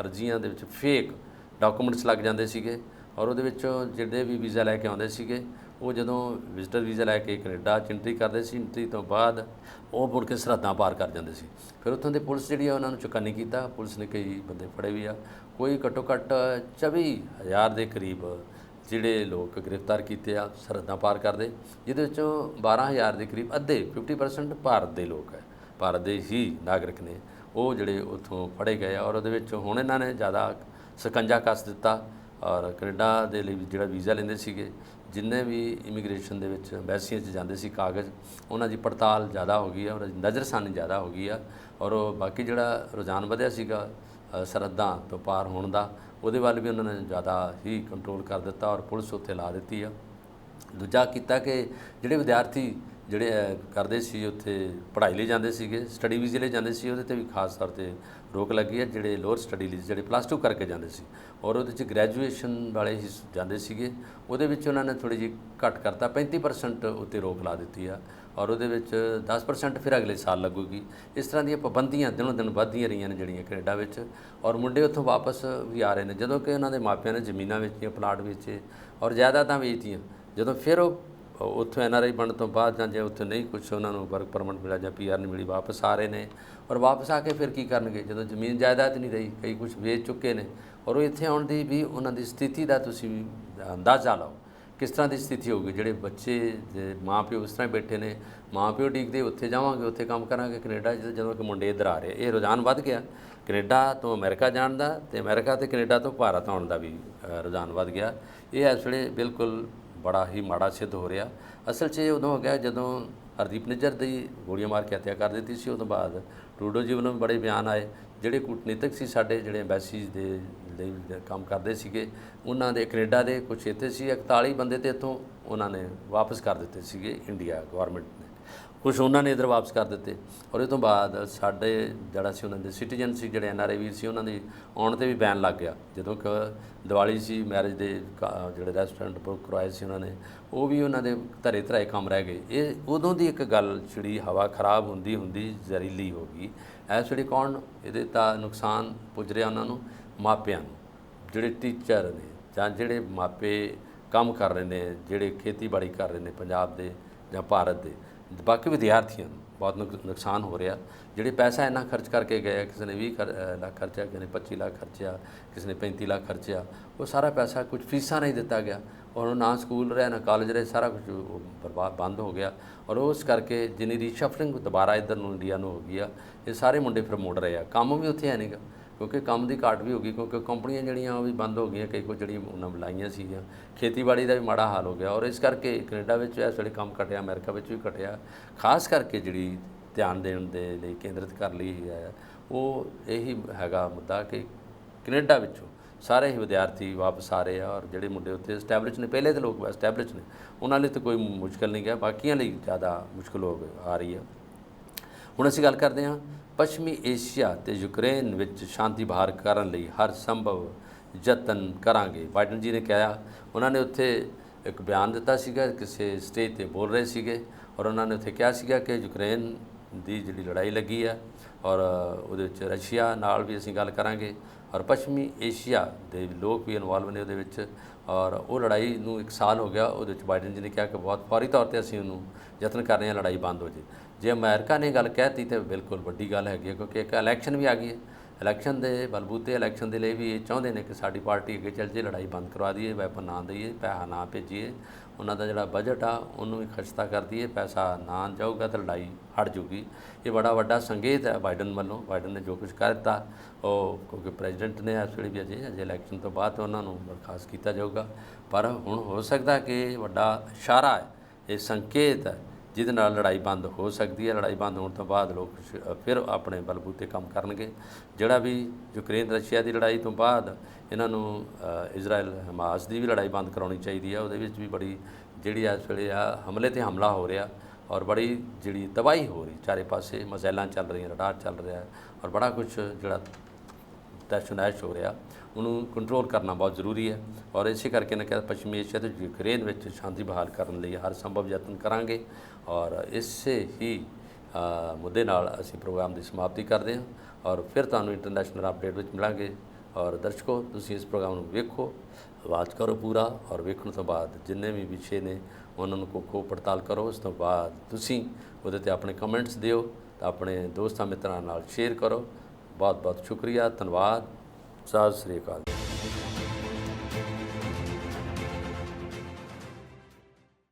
ਅਰਜ਼ੀਆਂ ਦੇ ਵਿੱਚ ਫੇਕ ਡਾਕੂਮੈਂਟਸ ਲੱਗ ਜਾਂਦੇ ਸੀਗੇ ਔਰ ਉਹਦੇ ਵਿੱਚ ਜਿਹੜੇ ਵੀ ਵੀਜ਼ਾ ਲੈ ਕੇ ਆਉਂਦੇ ਸੀਗੇ ਉਹ ਜਦੋਂ ਵਿਜ਼ਟਰ ਵੀਜ਼ਾ ਲੈ ਕੇ ਕੈਨੇਡਾ 'ਚ ਐਂਟਰੀ ਕਰਦੇ ਸੀ ਐਂਟਰੀ ਤੋਂ ਬਾਅਦ ਉਹ ਮੁੜ ਕੇ ਸਰਹੱਦਾਂ ਪਾਰ ਕਰ ਜਾਂਦੇ ਸੀ। ਫਿਰ ਉੱਥੋਂ ਦੀ ਪੁਲਿਸ ਜਿਹੜੀ ਆ, ਉਹਨਾਂ ਨੂੰ ਚੁਕੰਨੀ ਕੀਤਾ। ਪੁਲਿਸ ਨੇ ਕਈ ਬੰਦੇ ਫੜੇ ਵੀ ਆ। ਕੋਈ ਘੱਟੋ ਘੱਟ 24000 ਦੇ ਕਰੀਬ ਜਿਹੜੇ ਲੋਕ ਗ੍ਰਿਫਤਾਰ ਕੀਤੇ ਆ, ਸਰਹੱਦਾਂ ਪਾਰ ਕਰਦੇ। ਜਿਹਦੇ ਵਿੱਚੋਂ 12000 ਦੇ ਕਰੀਬ ਅੱਧੇ 50% ਭਾਰਤ ਦੇ ਲੋਕ ਹੈ। ਭਾਰਤ ਦੇ ਹੀ ਨਾਗਰਿਕ ਨੇ। ਉਹ ਜਿਹੜੇ ਉੱਥੋਂ ਫੜੇ ਗਏ ਔਰ ਉਹਦੇ ਵਿੱਚ ਹੁਣ ਇਹਨਾਂ ਨੇ ਜ਼ਿਆਦਾ ਸਕੰਜਾ ਕੱਸ ਦਿੱਤਾ ਔਰ ਕੈਨੇਡਾ ਦੇ ਲਈ ਵੀ ਜਿਹੜਾ ਵੀਜ਼ਾ ਲੈਂਦੇ ਸੀਗੇ ਜਿੰਨੇ ਵੀ ਇਮੀਗ੍ਰੇਸ਼ਨ ਦੇ ਵਿੱਚ ਐਮਬੈਸੀਆਂ 'ਚ ਜਾਂਦੇ ਸੀ ਕਾਗਜ਼, ਉਹਨਾਂ ਦੀ ਪੜਤਾਲ ਜ਼ਿਆਦਾ ਹੋ ਗਈ ਆ ਉਹਨਾਂ ਦੀ ਨਜ਼ਰਸਾਨੀ ਜ਼ਿਆਦਾ ਹੋ ਗਈ ਆ ਔਰ ਉਹ ਬਾਕੀ ਜਿਹੜਾ ਰੁਝਾਨ ਵਧਿਆ ਸੀਗਾ ਸਰਹੱਦਾਂ ਤੋਂ ਪਾਰ ਹੋਣ ਦਾ, ਉਹਦੇ ਵੱਲ ਵੀ ਉਹਨਾਂ ਨੇ ਜ਼ਿਆਦਾ ਹੀ ਕੰਟਰੋਲ ਕਰ ਦਿੱਤਾ ਔਰ ਪੁਲਿਸ ਉੱਥੇ ਲਾ ਦਿੱਤੀ ਆ। ਦੂਜਾ ਕੀਤਾ ਕਿ ਜਿਹੜੇ ਵਿਦਿਆਰਥੀ ਜਿਹੜੇ ਅ, ਕਰਦੇ ਸੀ ਉੱਥੇ ਪੜ੍ਹਾਈ ਲਈ ਜਾਂਦੇ ਸੀਗੇ ਸਟੱਡੀ ਵੀਜ਼ੇ ਲਈ ਜਾਂਦੇ ਸੀ ਉਹਦੇ ਤੇ ਵੀ ਖਾਸ ਤੌਰ ਤੇ ਰੋਕ ਲੱਗੀ ਹੈ ਜਿਹੜੇ ਲੋਅਰ ਸਟੱਡੀ ਲਈ ਜਿਹੜੇ ਪਲੱਸ 2 ਕਰਕੇ ਜਾਂਦੇ ਸੀ। ਔਰ ਉਹਦੇ ਚ ਗ੍ਰੈਜੂਏਸ਼ਨ ਵਾਲੇ ਹੀ ਜਾਂਦੇ ਸੀਗੇ। ਉਹਦੇ ਵਿੱਚ ਉਹਨਾਂ ਨੇ ਥੋੜੀ ਜਿਹੀ ਘੱਟ ਕਰਤਾ 35% ਉੱਤੇ ਰੋਕ ਲਾ ਦਿੱਤੀ ਆ। ਔਰ ਉਹਦੇ ਵਿੱਚ 10% ਫਿਰ ਅਗਲੇ ਸਾਲ ਲੱਗੂਗੀ। ਇਸ ਤਰ੍ਹਾਂ ਦੀਆਂ ਪਾਬੰਦੀਆਂ ਦਿਨੋਂ ਦਿਨ ਵੱਧਦੀਆਂ ਰਹੀਆਂ ਨੇ ਜਿਹੜੀਆਂ ਕੈਨੇਡਾ ਵਿੱਚ। ਔਰ ਮੁੰਡੇ ਉੱਥੋਂ ਵਾਪਸ ਵੀ ਆ ਰਹੇ ਨੇ। ਜਦੋਂ ਕਿ ਉਹਨਾਂ ਦੇ ਮਾਪਿਆਂ ਨੇ ਜ਼ਮੀਨਾਂ ਵੇਚੀਆਂ ਪਲਾਟ ਵੇਚੇ ਔਰ ਜਾਇਦਾਦਾਂ ਵੇਚਤੀਆਂ। ਜਦੋਂ ਫਿਰ ਉਹ ਉੱਥੋਂ ਐਨ ਆਰ ਆਈ ਬਣਨ ਤੋਂ ਬਾਅਦ ਜਾਂ ਜੇ ਉੱਥੇ ਨਹੀਂ ਕੁਝ ਉਹਨਾਂ ਨੂੰ ਵਰਕ ਪਰਮਿਟ ਮਿਲਿਆ ਜਾਂ ਪੀ ਆਰ ਨਹੀਂ ਮਿਲੀ, ਵਾਪਸ ਆ ਰਹੇ ਨੇ। ਔਰ ਵਾਪਸ ਆ ਕੇ ਫਿਰ ਕੀ ਕਰਨਗੇ? ਜਦੋਂ ਜ਼ਮੀਨ ਜਾਇਦਾਦ ਨਹੀਂ ਰਹੀ, ਕਈ ਕੁਝ ਵੇਚ ਚੁੱਕੇ ਨੇ। ਔਰ ਉਹ ਇੱਥੇ ਆਉਣ ਦੀ ਵੀ ਉਹਨਾਂ ਦੀ ਸਥਿਤੀ ਦਾ ਤੁਸੀਂ ਅੰਦਾਜ਼ਾ ਲਾਓ। ਕਿਸ ਤਰ੍ਹਾਂ ਦੀ ਸਥਿਤੀ ਹੋਊਗੀ? ਜਿਹੜੇ ਬੱਚੇ ਦੇ ਮਾਪਿਓ ਇਸ ਤਰ੍ਹਾਂ ਹੀ ਬੈਠੇ ਨੇ, ਮਾਪਿਓ ਡੀਕਦੇ ਉੱਥੇ ਜਾਵਾਂਗੇ, ਉੱਥੇ ਕੰਮ ਕਰਾਂਗੇ। ਕੈਨੇਡਾ 'ਚ ਜਦੋਂ ਕਿ ਮੁੰਡੇ ਇੱਧਰ ਆ ਰਹੇ, ਇਹ ਰੁਝਾਨ ਵੱਧ ਗਿਆ। ਕੈਨੇਡਾ ਤੋਂ ਅਮਰੀਕਾ ਜਾਣ ਦਾ ਤੇ ਅਮਰੀਕਾ ਤੇ ਕੈਨੇਡਾ ਤੋਂ ਭਾਰਤ ਆਉਣ ਦਾ ਵੀ ਰੁਝਾਨ ਵੱਧ ਗਿਆ। ਇਹ ਇਸ ਵੇਲੇ ਬਿਲਕੁਲ ਬੜਾ ਹੀ ਮਾੜਾ ਸਿੱਧ ਹੋ ਰਿਹਾ। ਅਸਲ 'ਚ ਇਹ ਉਦੋਂ ਹੋ ਗਿਆ ਜਦੋਂ ਹਰਦੀਪ ਨਿੱਜਰ ਦੀ ਗੋਲੀਆਂ ਮਾਰ ਕੇ ਹੱਤਿਆ ਕਰ ਦਿੱਤੀ ਸੀ ਉਸ ਤੋਂ ਬਾਅਦ ਟਰੂਡੋ ਜੀ ਵੱਲੋਂ ਵੀ ਬੜੇ ਬਿਆਨ ਆਏ। ਜਿਹੜੇ ਕੂਟਨੀਤਿਕ ਸੀ ਸਾਡੇ, ਜਿਹੜੇ ਐਮਬੈਸੀਜ਼ ਦੇ ਲਈ ਕੰਮ ਕਰਦੇ ਸੀਗੇ, ਉਹਨਾਂ ਦੇ ਕੈਨੇਡਾ ਦੇ ਕੁਝ ਇੱਥੇ ਸੀ 41 ਬੰਦੇ ਤੇ ਇੱਥੋਂ ਉਹਨਾਂ ਨੇ ਵਾਪਸ ਕਰ ਦਿੱਤੇ ਸੀਗੇ, ਇੰਡੀਆ ਗਵਰਨਮੈਂਟ ਕੁਝ ਉਹਨਾਂ ਨੇ ਇਧਰ ਵਾਪਸ ਕਰ ਦਿੱਤੇ। ਔਰ ਇਹ ਤੋਂ ਬਾਅਦ ਸਾਡੇ ਜਿਹੜਾ ਸੀ ਉਹਨਾਂ ਦੇ ਸਿਟੀਜ਼ਨ ਸੀ, ਜਿਹੜੇ ਐਨਆਰਆਈ ਵੀਰ ਸੀ, ਉਹਨਾਂ ਦੀ ਆਉਣ ਤੇ ਵੀ ਬੈਨ ਲੱਗ ਗਿਆ। ਜਦੋਂ ਕਿ ਦੀਵਾਲੀ ਸੀ ਮੈਰਿਜ ਦੇ ਕਾ- ਜਿਹੜੇ ਰੈਸਟੋਰੈਂਟ ਬੁੱਕ ਕਰਵਾਏ ਸੀ ਉਹਨਾਂ ਨੇ, ਉਹ ਵੀ ਉਹਨਾਂ ਦੇ ਧਰੇ ਧਰਾਏ ਕੰਮ ਰਹਿ ਗਏ। ਇਹ ਉਦੋਂ ਦੀ ਇੱਕ ਗੱਲ ਜਿਹੜੀ ਹਵਾ ਖਰਾਬ ਹੁੰਦੀ ਹੁੰਦੀ ਜ਼ਹਿਰੀਲੀ ਹੋ ਗਈ। ਇਸ ਵੇਲੇ ਕੌਣ ਇਹਦੇ ਤਾਂ ਨੁਕਸਾਨ ਪੁੱਜ ਰਿਹਾ ਉਹਨਾਂ ਨੂੰ, ਮਾਪਿਆਂ ਨੂੰ। ਜਿਹੜੇ ਟੀਚਰ ਨੇ ਜਾਂ ਜਿਹੜੇ ਮਾਪੇ ਕੰਮ ਕਰ ਰਹੇ ਨੇ, ਜਿਹੜੇ ਖੇਤੀਬਾੜੀ ਕਰ ਰਹੇ ਨੇ ਪੰਜਾਬ ਦੇ ਜਾਂ ਭਾਰਤ ਦੇ ਬਾਕੀ ਵਿਦਿਆਰਥੀਆਂ ਨੂੰ ਬਹੁਤ ਨੁਕ- ਨੁਕਸਾਨ ਹੋ ਰਿਹਾ। ਜਿਹੜੇ ਪੈਸਾ ਇੰਨਾ ਖਰਚ ਕਰਕੇ ਗਏ ਕਿਸੇ ਨੇ 20 ਕਰ- ਲੱਖ ਖਰਚਿਆ, ਕਿਸੇ ਨੇ 25 ਲੱਖ ਖਰਚਿਆ, ਕਿਸੇ ਨੇ 35 ਲੱਖ ਖਰਚਿਆ, ਉਹ ਸਾਰਾ ਪੈਸਾ ਕੁਝ ਫੀਸਾਂ ਨਹੀਂ ਦਿੱਤਾ ਗਿਆ। ਔਰ ਨਾ ਸਕੂਲ ਰਿਹਾ, ਨਾ ਕਾਲਜ ਰਿਹਾ, ਸਾਰਾ ਕੁਝ ਉਹ ਬਰਬਾਦ, ਬੰਦ ਹੋ ਗਿਆ। ਔਰ ਉਸ ਕਰਕੇ ਜਿੰਨੀ ਰੀਸ਼ਫਲਿੰਗ ਦੁਬਾਰਾ ਇੱਧਰ ਨੂੰ ਇੰਡੀਆ ਨੂੰ ਹੋ ਗਈ ਆ, ਇਹ ਸਾਰੇ ਮੁੰਡੇ ਫਿਰ ਮੁੜ ਰਹੇ ਆ। ਕੰਮ ਵੀ ਉੱਥੇ ਹੈ ਨਹੀਂਗਾ ਕਿਉਂਕਿ ਕੰਮ ਦੀ ਘਾਟ ਵੀ ਹੋ ਗਈ, ਕਿਉਂਕਿ ਕੰਪਨੀਆਂ ਜਿਹੜੀਆਂ ਉਹ ਵੀ ਬੰਦ ਹੋ ਗਈਆਂ, ਕਈ ਕੁਝ ਜਿਹੜੀਆਂ ਉਹਨਾਂ ਬੁਲਾਈਆਂ ਸੀਗੀਆਂ। ਖੇਤੀਬਾੜੀ ਦਾ ਵੀ ਮਾੜਾ ਹਾਲ ਹੋ ਗਿਆ ਔਰ ਇਸ ਕਰਕੇ ਕੈਨੇਡਾ ਵਿੱਚ ਇਸ ਵੇਲੇ ਕੰਮ ਘਟਿਆ, ਅਮਰੀਕਾ ਵਿੱਚ ਵੀ ਘਟਿਆ। ਖਾਸ ਕਰਕੇ ਜਿਹੜੀ ਧਿਆਨ ਦੇਣ ਦੇ ਲਈ ਕੇਂਦਰਿਤ ਕਰ ਲਈ ਹੈ, ਉਹ ਇਹੀ ਹੈਗਾ ਮੁੱਦਾ ਕਿ ਕੈਨੇਡਾ ਵਿੱਚੋਂ ਸਾਰੇ ਹੀ ਵਿਦਿਆਰਥੀ ਵਾਪਸ ਆ ਰਹੇ ਆ ਔਰ ਜਿਹੜੇ ਮੁੰਡੇ ਉੱਥੇ ਸਟੈਬਲਿਸ਼ ਨੇ, ਪਹਿਲੇ ਤੇ ਲੋਕ ਸਟੈਬਲਿਸ਼ ਨੇ, ਉਹਨਾਂ ਲਈ ਤਾਂ ਕੋਈ ਮੁਸ਼ਕਲ ਨਹੀਂ ਗਿਆ, ਬਾਕੀਆਂ ਲਈ ਜ਼ਿਆਦਾ ਮੁਸ਼ਕਲ ਹੋ ਆ ਰਹੀ ਆ ਹੁਣ ਅਸੀਂ ਗੱਲ ਕਰਦੇ ਹਾਂ ਪੱਛਮੀ ਏਸ਼ੀਆ ਤੇ ਯੂਕਰੇਨ ਵਿੱਚ ਸ਼ਾਂਤੀ ਬਹਾਰ ਕਰਨ ਲਈ ਹਰ ਸੰਭਵ ਯਤਨ ਕਰਾਂਗੇ। ਬਾਈਡਨ ਜੀ ਨੇ ਕਿਹਾ, ਉਹਨਾਂ ਨੇ ਉੱਥੇ ਇੱਕ ਬਿਆਨ ਦਿੱਤਾ ਸੀਗਾ, ਕਿਸੇ ਸਟੇਜ ਤੇ ਬੋਲ ਰਹੇ ਸੀਗੇ ਔਰ ਉਹਨਾਂ ਨੇ ਉੱਥੇ ਕਿਹਾ ਸੀਗਾ ਕਿ ਯੂਕਰੇਨ ਦੀ ਜਿਹੜੀ ਲੜਾਈ ਲੱਗੀ ਆ ਔਰ ਉਹਦੇ ਵਿੱਚ ਰਸ਼ੀਆ ਨਾਲ ਵੀ ਅਸੀਂ ਗੱਲ ਕਰਾਂਗੇ ਔਰ ਪੱਛਮੀ ਏਸ਼ੀਆ ਦੇ ਲੋਕ ਵੀ ਇਨਵੋਲਵ ਨੇ ਉਹਦੇ ਵਿੱਚ ਔਰ ਉਹ ਲੜਾਈ ਨੂੰ ਇੱਕ ਸਾਲ ਹੋ ਗਿਆ। ਉਹਦੇ ਵਿੱਚ ਬਾਈਡਨ ਜੀ ਨੇ ਕਿਹਾ ਕਿ ਬਹੁਤ ਫੌਰੀ ਤੌਰ ਤੇ ਅਸੀਂ ਉਹਨੂੰ ਯਤਨ ਕਰ ਰਹੇ ਹਾਂ, ਲੜਾਈ ਬੰਦ ਹੋ ਜੇ। ਜੇ ਅਮਰੀਕਾ ਨੇ ਗੱਲ ਕਹਿਤੀ ਤੇ ਬਿਲਕੁਲ ਵੱਡੀ ਗੱਲ ਹੈਗੀ ਹੈ, ਕਿਉਂਕਿ ਇੱਕ ਇਲੈਕਸ਼ਨ ਵੀ ਆ ਗਈ ਹੈ। ਇਲੈਕਸ਼ਨ ਦੇ ਬਲਬੂਤੇ ਇਲੈਕਸ਼ਨ ਦੇ ਲਈ ਵੀ ਇਹ ਚਾਹੁੰਦੇ ਨੇ ਕਿ ਸਾਡੀ ਪਾਰਟੀ ਅੱਗੇ ਚੱਲ ਜੇ, ਲੜਾਈ ਬੰਦ ਕਰਵਾ ਦਈਏ ਵੈਪਨ ਨਾ ਦਈਏ, ਪੈਸਾ ਨਾ ਭੇਜੀਏ। ਉਹਨਾਂ ਦਾ ਜਿਹੜਾ ਬਜਟ ਆ, ਉਹਨੂੰ ਵੀ ਖਰਚਤਾ ਕਰ ਦਈਏ, ਪੈਸਾ ਨਾ ਜਾਊਗਾ ਤਾਂ ਲੜਾਈ ਹਟ ਜੂਗੀ ਇਹ ਬੜਾ ਵੱਡਾ ਸੰਕੇਤ ਹੈ ਬਾਈਡਨ ਵੱਲੋਂ। ਬਾਈਡਨ ਨੇ ਜੋ ਕੁਝ ਕਰ ਦਿੱਤਾ, ਉਹ ਕਿਉਂਕਿ ਪ੍ਰੈਜ਼ੀਡੈਂਟ ਨੇ ਇਸ ਵੇਲੇ ਵੀ ਅਜੇ ਅਜੇ ਇਲੈਕਸ਼ਨ ਤੋਂ ਬਾਅਦ ਉਹਨਾਂ ਨੂੰ ਬਰਖਾਸਤ ਕੀਤਾ ਜਾਊਗਾ। ਪਰ ਹੁਣ ਹੋ ਸਕਦਾ ਕਿ ਵੱਡਾ ਇਸ਼ਾਰਾ ਹੈ, ਇਹ ਸੰਕੇਤ ਹੈ। ਜਿਹਦੇ ਨਾਲ ਲੜਾਈ ਬੰਦ ਹੋ ਸਕਦੀ ਹੈ। ਲੜਾਈ ਬੰਦ ਹੋਣ ਤੋਂ ਬਾਅਦ ਲੋਕ ਫਿਰ ਆਪਣੇ ਬਲਬੂਤੇ ਕੰਮ ਕਰਨਗੇ। ਜਿਹੜਾ ਵੀ ਯੂਕਰੇਨ ਰਸ਼ੀਆ ਦੀ ਲੜਾਈ ਤੋਂ ਬਾਅਦ ਇਹਨਾਂ ਨੂੰ ਅ, ਇਜ਼ਰਾਈਲ ਹਮਾਸ ਦੀ ਵੀ ਲੜਾਈ ਬੰਦ ਕਰਾਉਣੀ ਚਾਹੀਦੀ ਹੈ। ਉਹਦੇ ਵਿੱਚ ਵੀ ਬੜੀ ਜਿਹੜੀ ਇਸ ਵੇਲੇ ਆ ਹਮਲੇ ਤੇ ਹਮਲਾ ਹੋ ਰਿਹਾ ਔਰ ਬੜੀ ਜਿਹੜੀ ਤਬਾਹੀ ਹੋ ਰਹੀ। ਚਾਰੇ ਪਾਸੇ ਮਜ਼ੈਲਾਂ ਚੱਲ ਰਹੀਆਂ ਰਡਾਰ ਚੱਲ ਰਿਹਾ ਔਰ ਬੜਾ ਕੁਝ ਜਿਹੜਾ ਤੈਸ਼ਨੈਸ਼ ਹੋ ਰਿਹਾ। ਉਹਨੂੰ ਕੰਟਰੋਲ ਕਰਨਾ ਬਹੁਤ ਜ਼ਰੂਰੀ ਹੈ ਔਰ ਇਸੇ ਕਰਕੇ ਨਾ ਕਿ ਪੱਛਮੀ ਏਸ਼ੀਆ ਤੇ ਯੂਕਰੇਨ ਵਿੱਚ ਸ਼ਾਂਤੀ ਬਹਾਲ ਕਰਨ ਲਈ ਹਰ ਸੰਭਵ ਯਤਨ ਕਰਾਂਗੇ ਔਰ ਇਸੇ ਹੀ ਮੁੱਦੇ ਨਾਲ ਅਸੀਂ ਪ੍ਰੋਗਰਾਮ ਦੀ ਸਮਾਪਤੀ ਕਰਦੇ ਹਾਂ ਔਰ ਫਿਰ ਤੁਹਾਨੂੰ ਇੰਟਰਨੈਸ਼ਨਲ ਅਪਡੇਟ ਵਿੱਚ ਮਿਲਾਂਗੇ ਔਰ ਦਰਸ਼ਕੋ, ਤੁਸੀਂ ਇਸ ਪ੍ਰੋਗਰਾਮ ਨੂੰ ਵੇਖੋ ਵਾਚ ਕਰੋ ਪੂਰਾ ਔਰ ਵੇਖਣ ਤੋਂ ਬਾਅਦ ਜਿੰਨੇ ਵੀ ਵਿਸ਼ੇ ਨੇ ਉਹਨਾਂ ਨੂੰ ਕੋਖੋ ਪੜਤਾਲ ਕਰੋ, ਉਸ ਤੋਂ ਬਾਅਦ ਤੁਸੀਂ ਉਹਦੇ ਤੇ ਆਪਣੇ ਕਮੈਂਟਸ ਦਿਓ, ਤਾਂ ਆਪਣੇ ਦੋਸਤਾਂ ਮਿੱਤਰਾਂ ਨਾਲ ਸ਼ੇਅਰ ਕਰੋ ਬਹੁਤ ਬਹੁਤ ਸ਼ੁਕਰੀਆ ਧੰਨਵਾਦ। ਸਤਿ ਸ੍ਰੀ ਅਕਾਲ।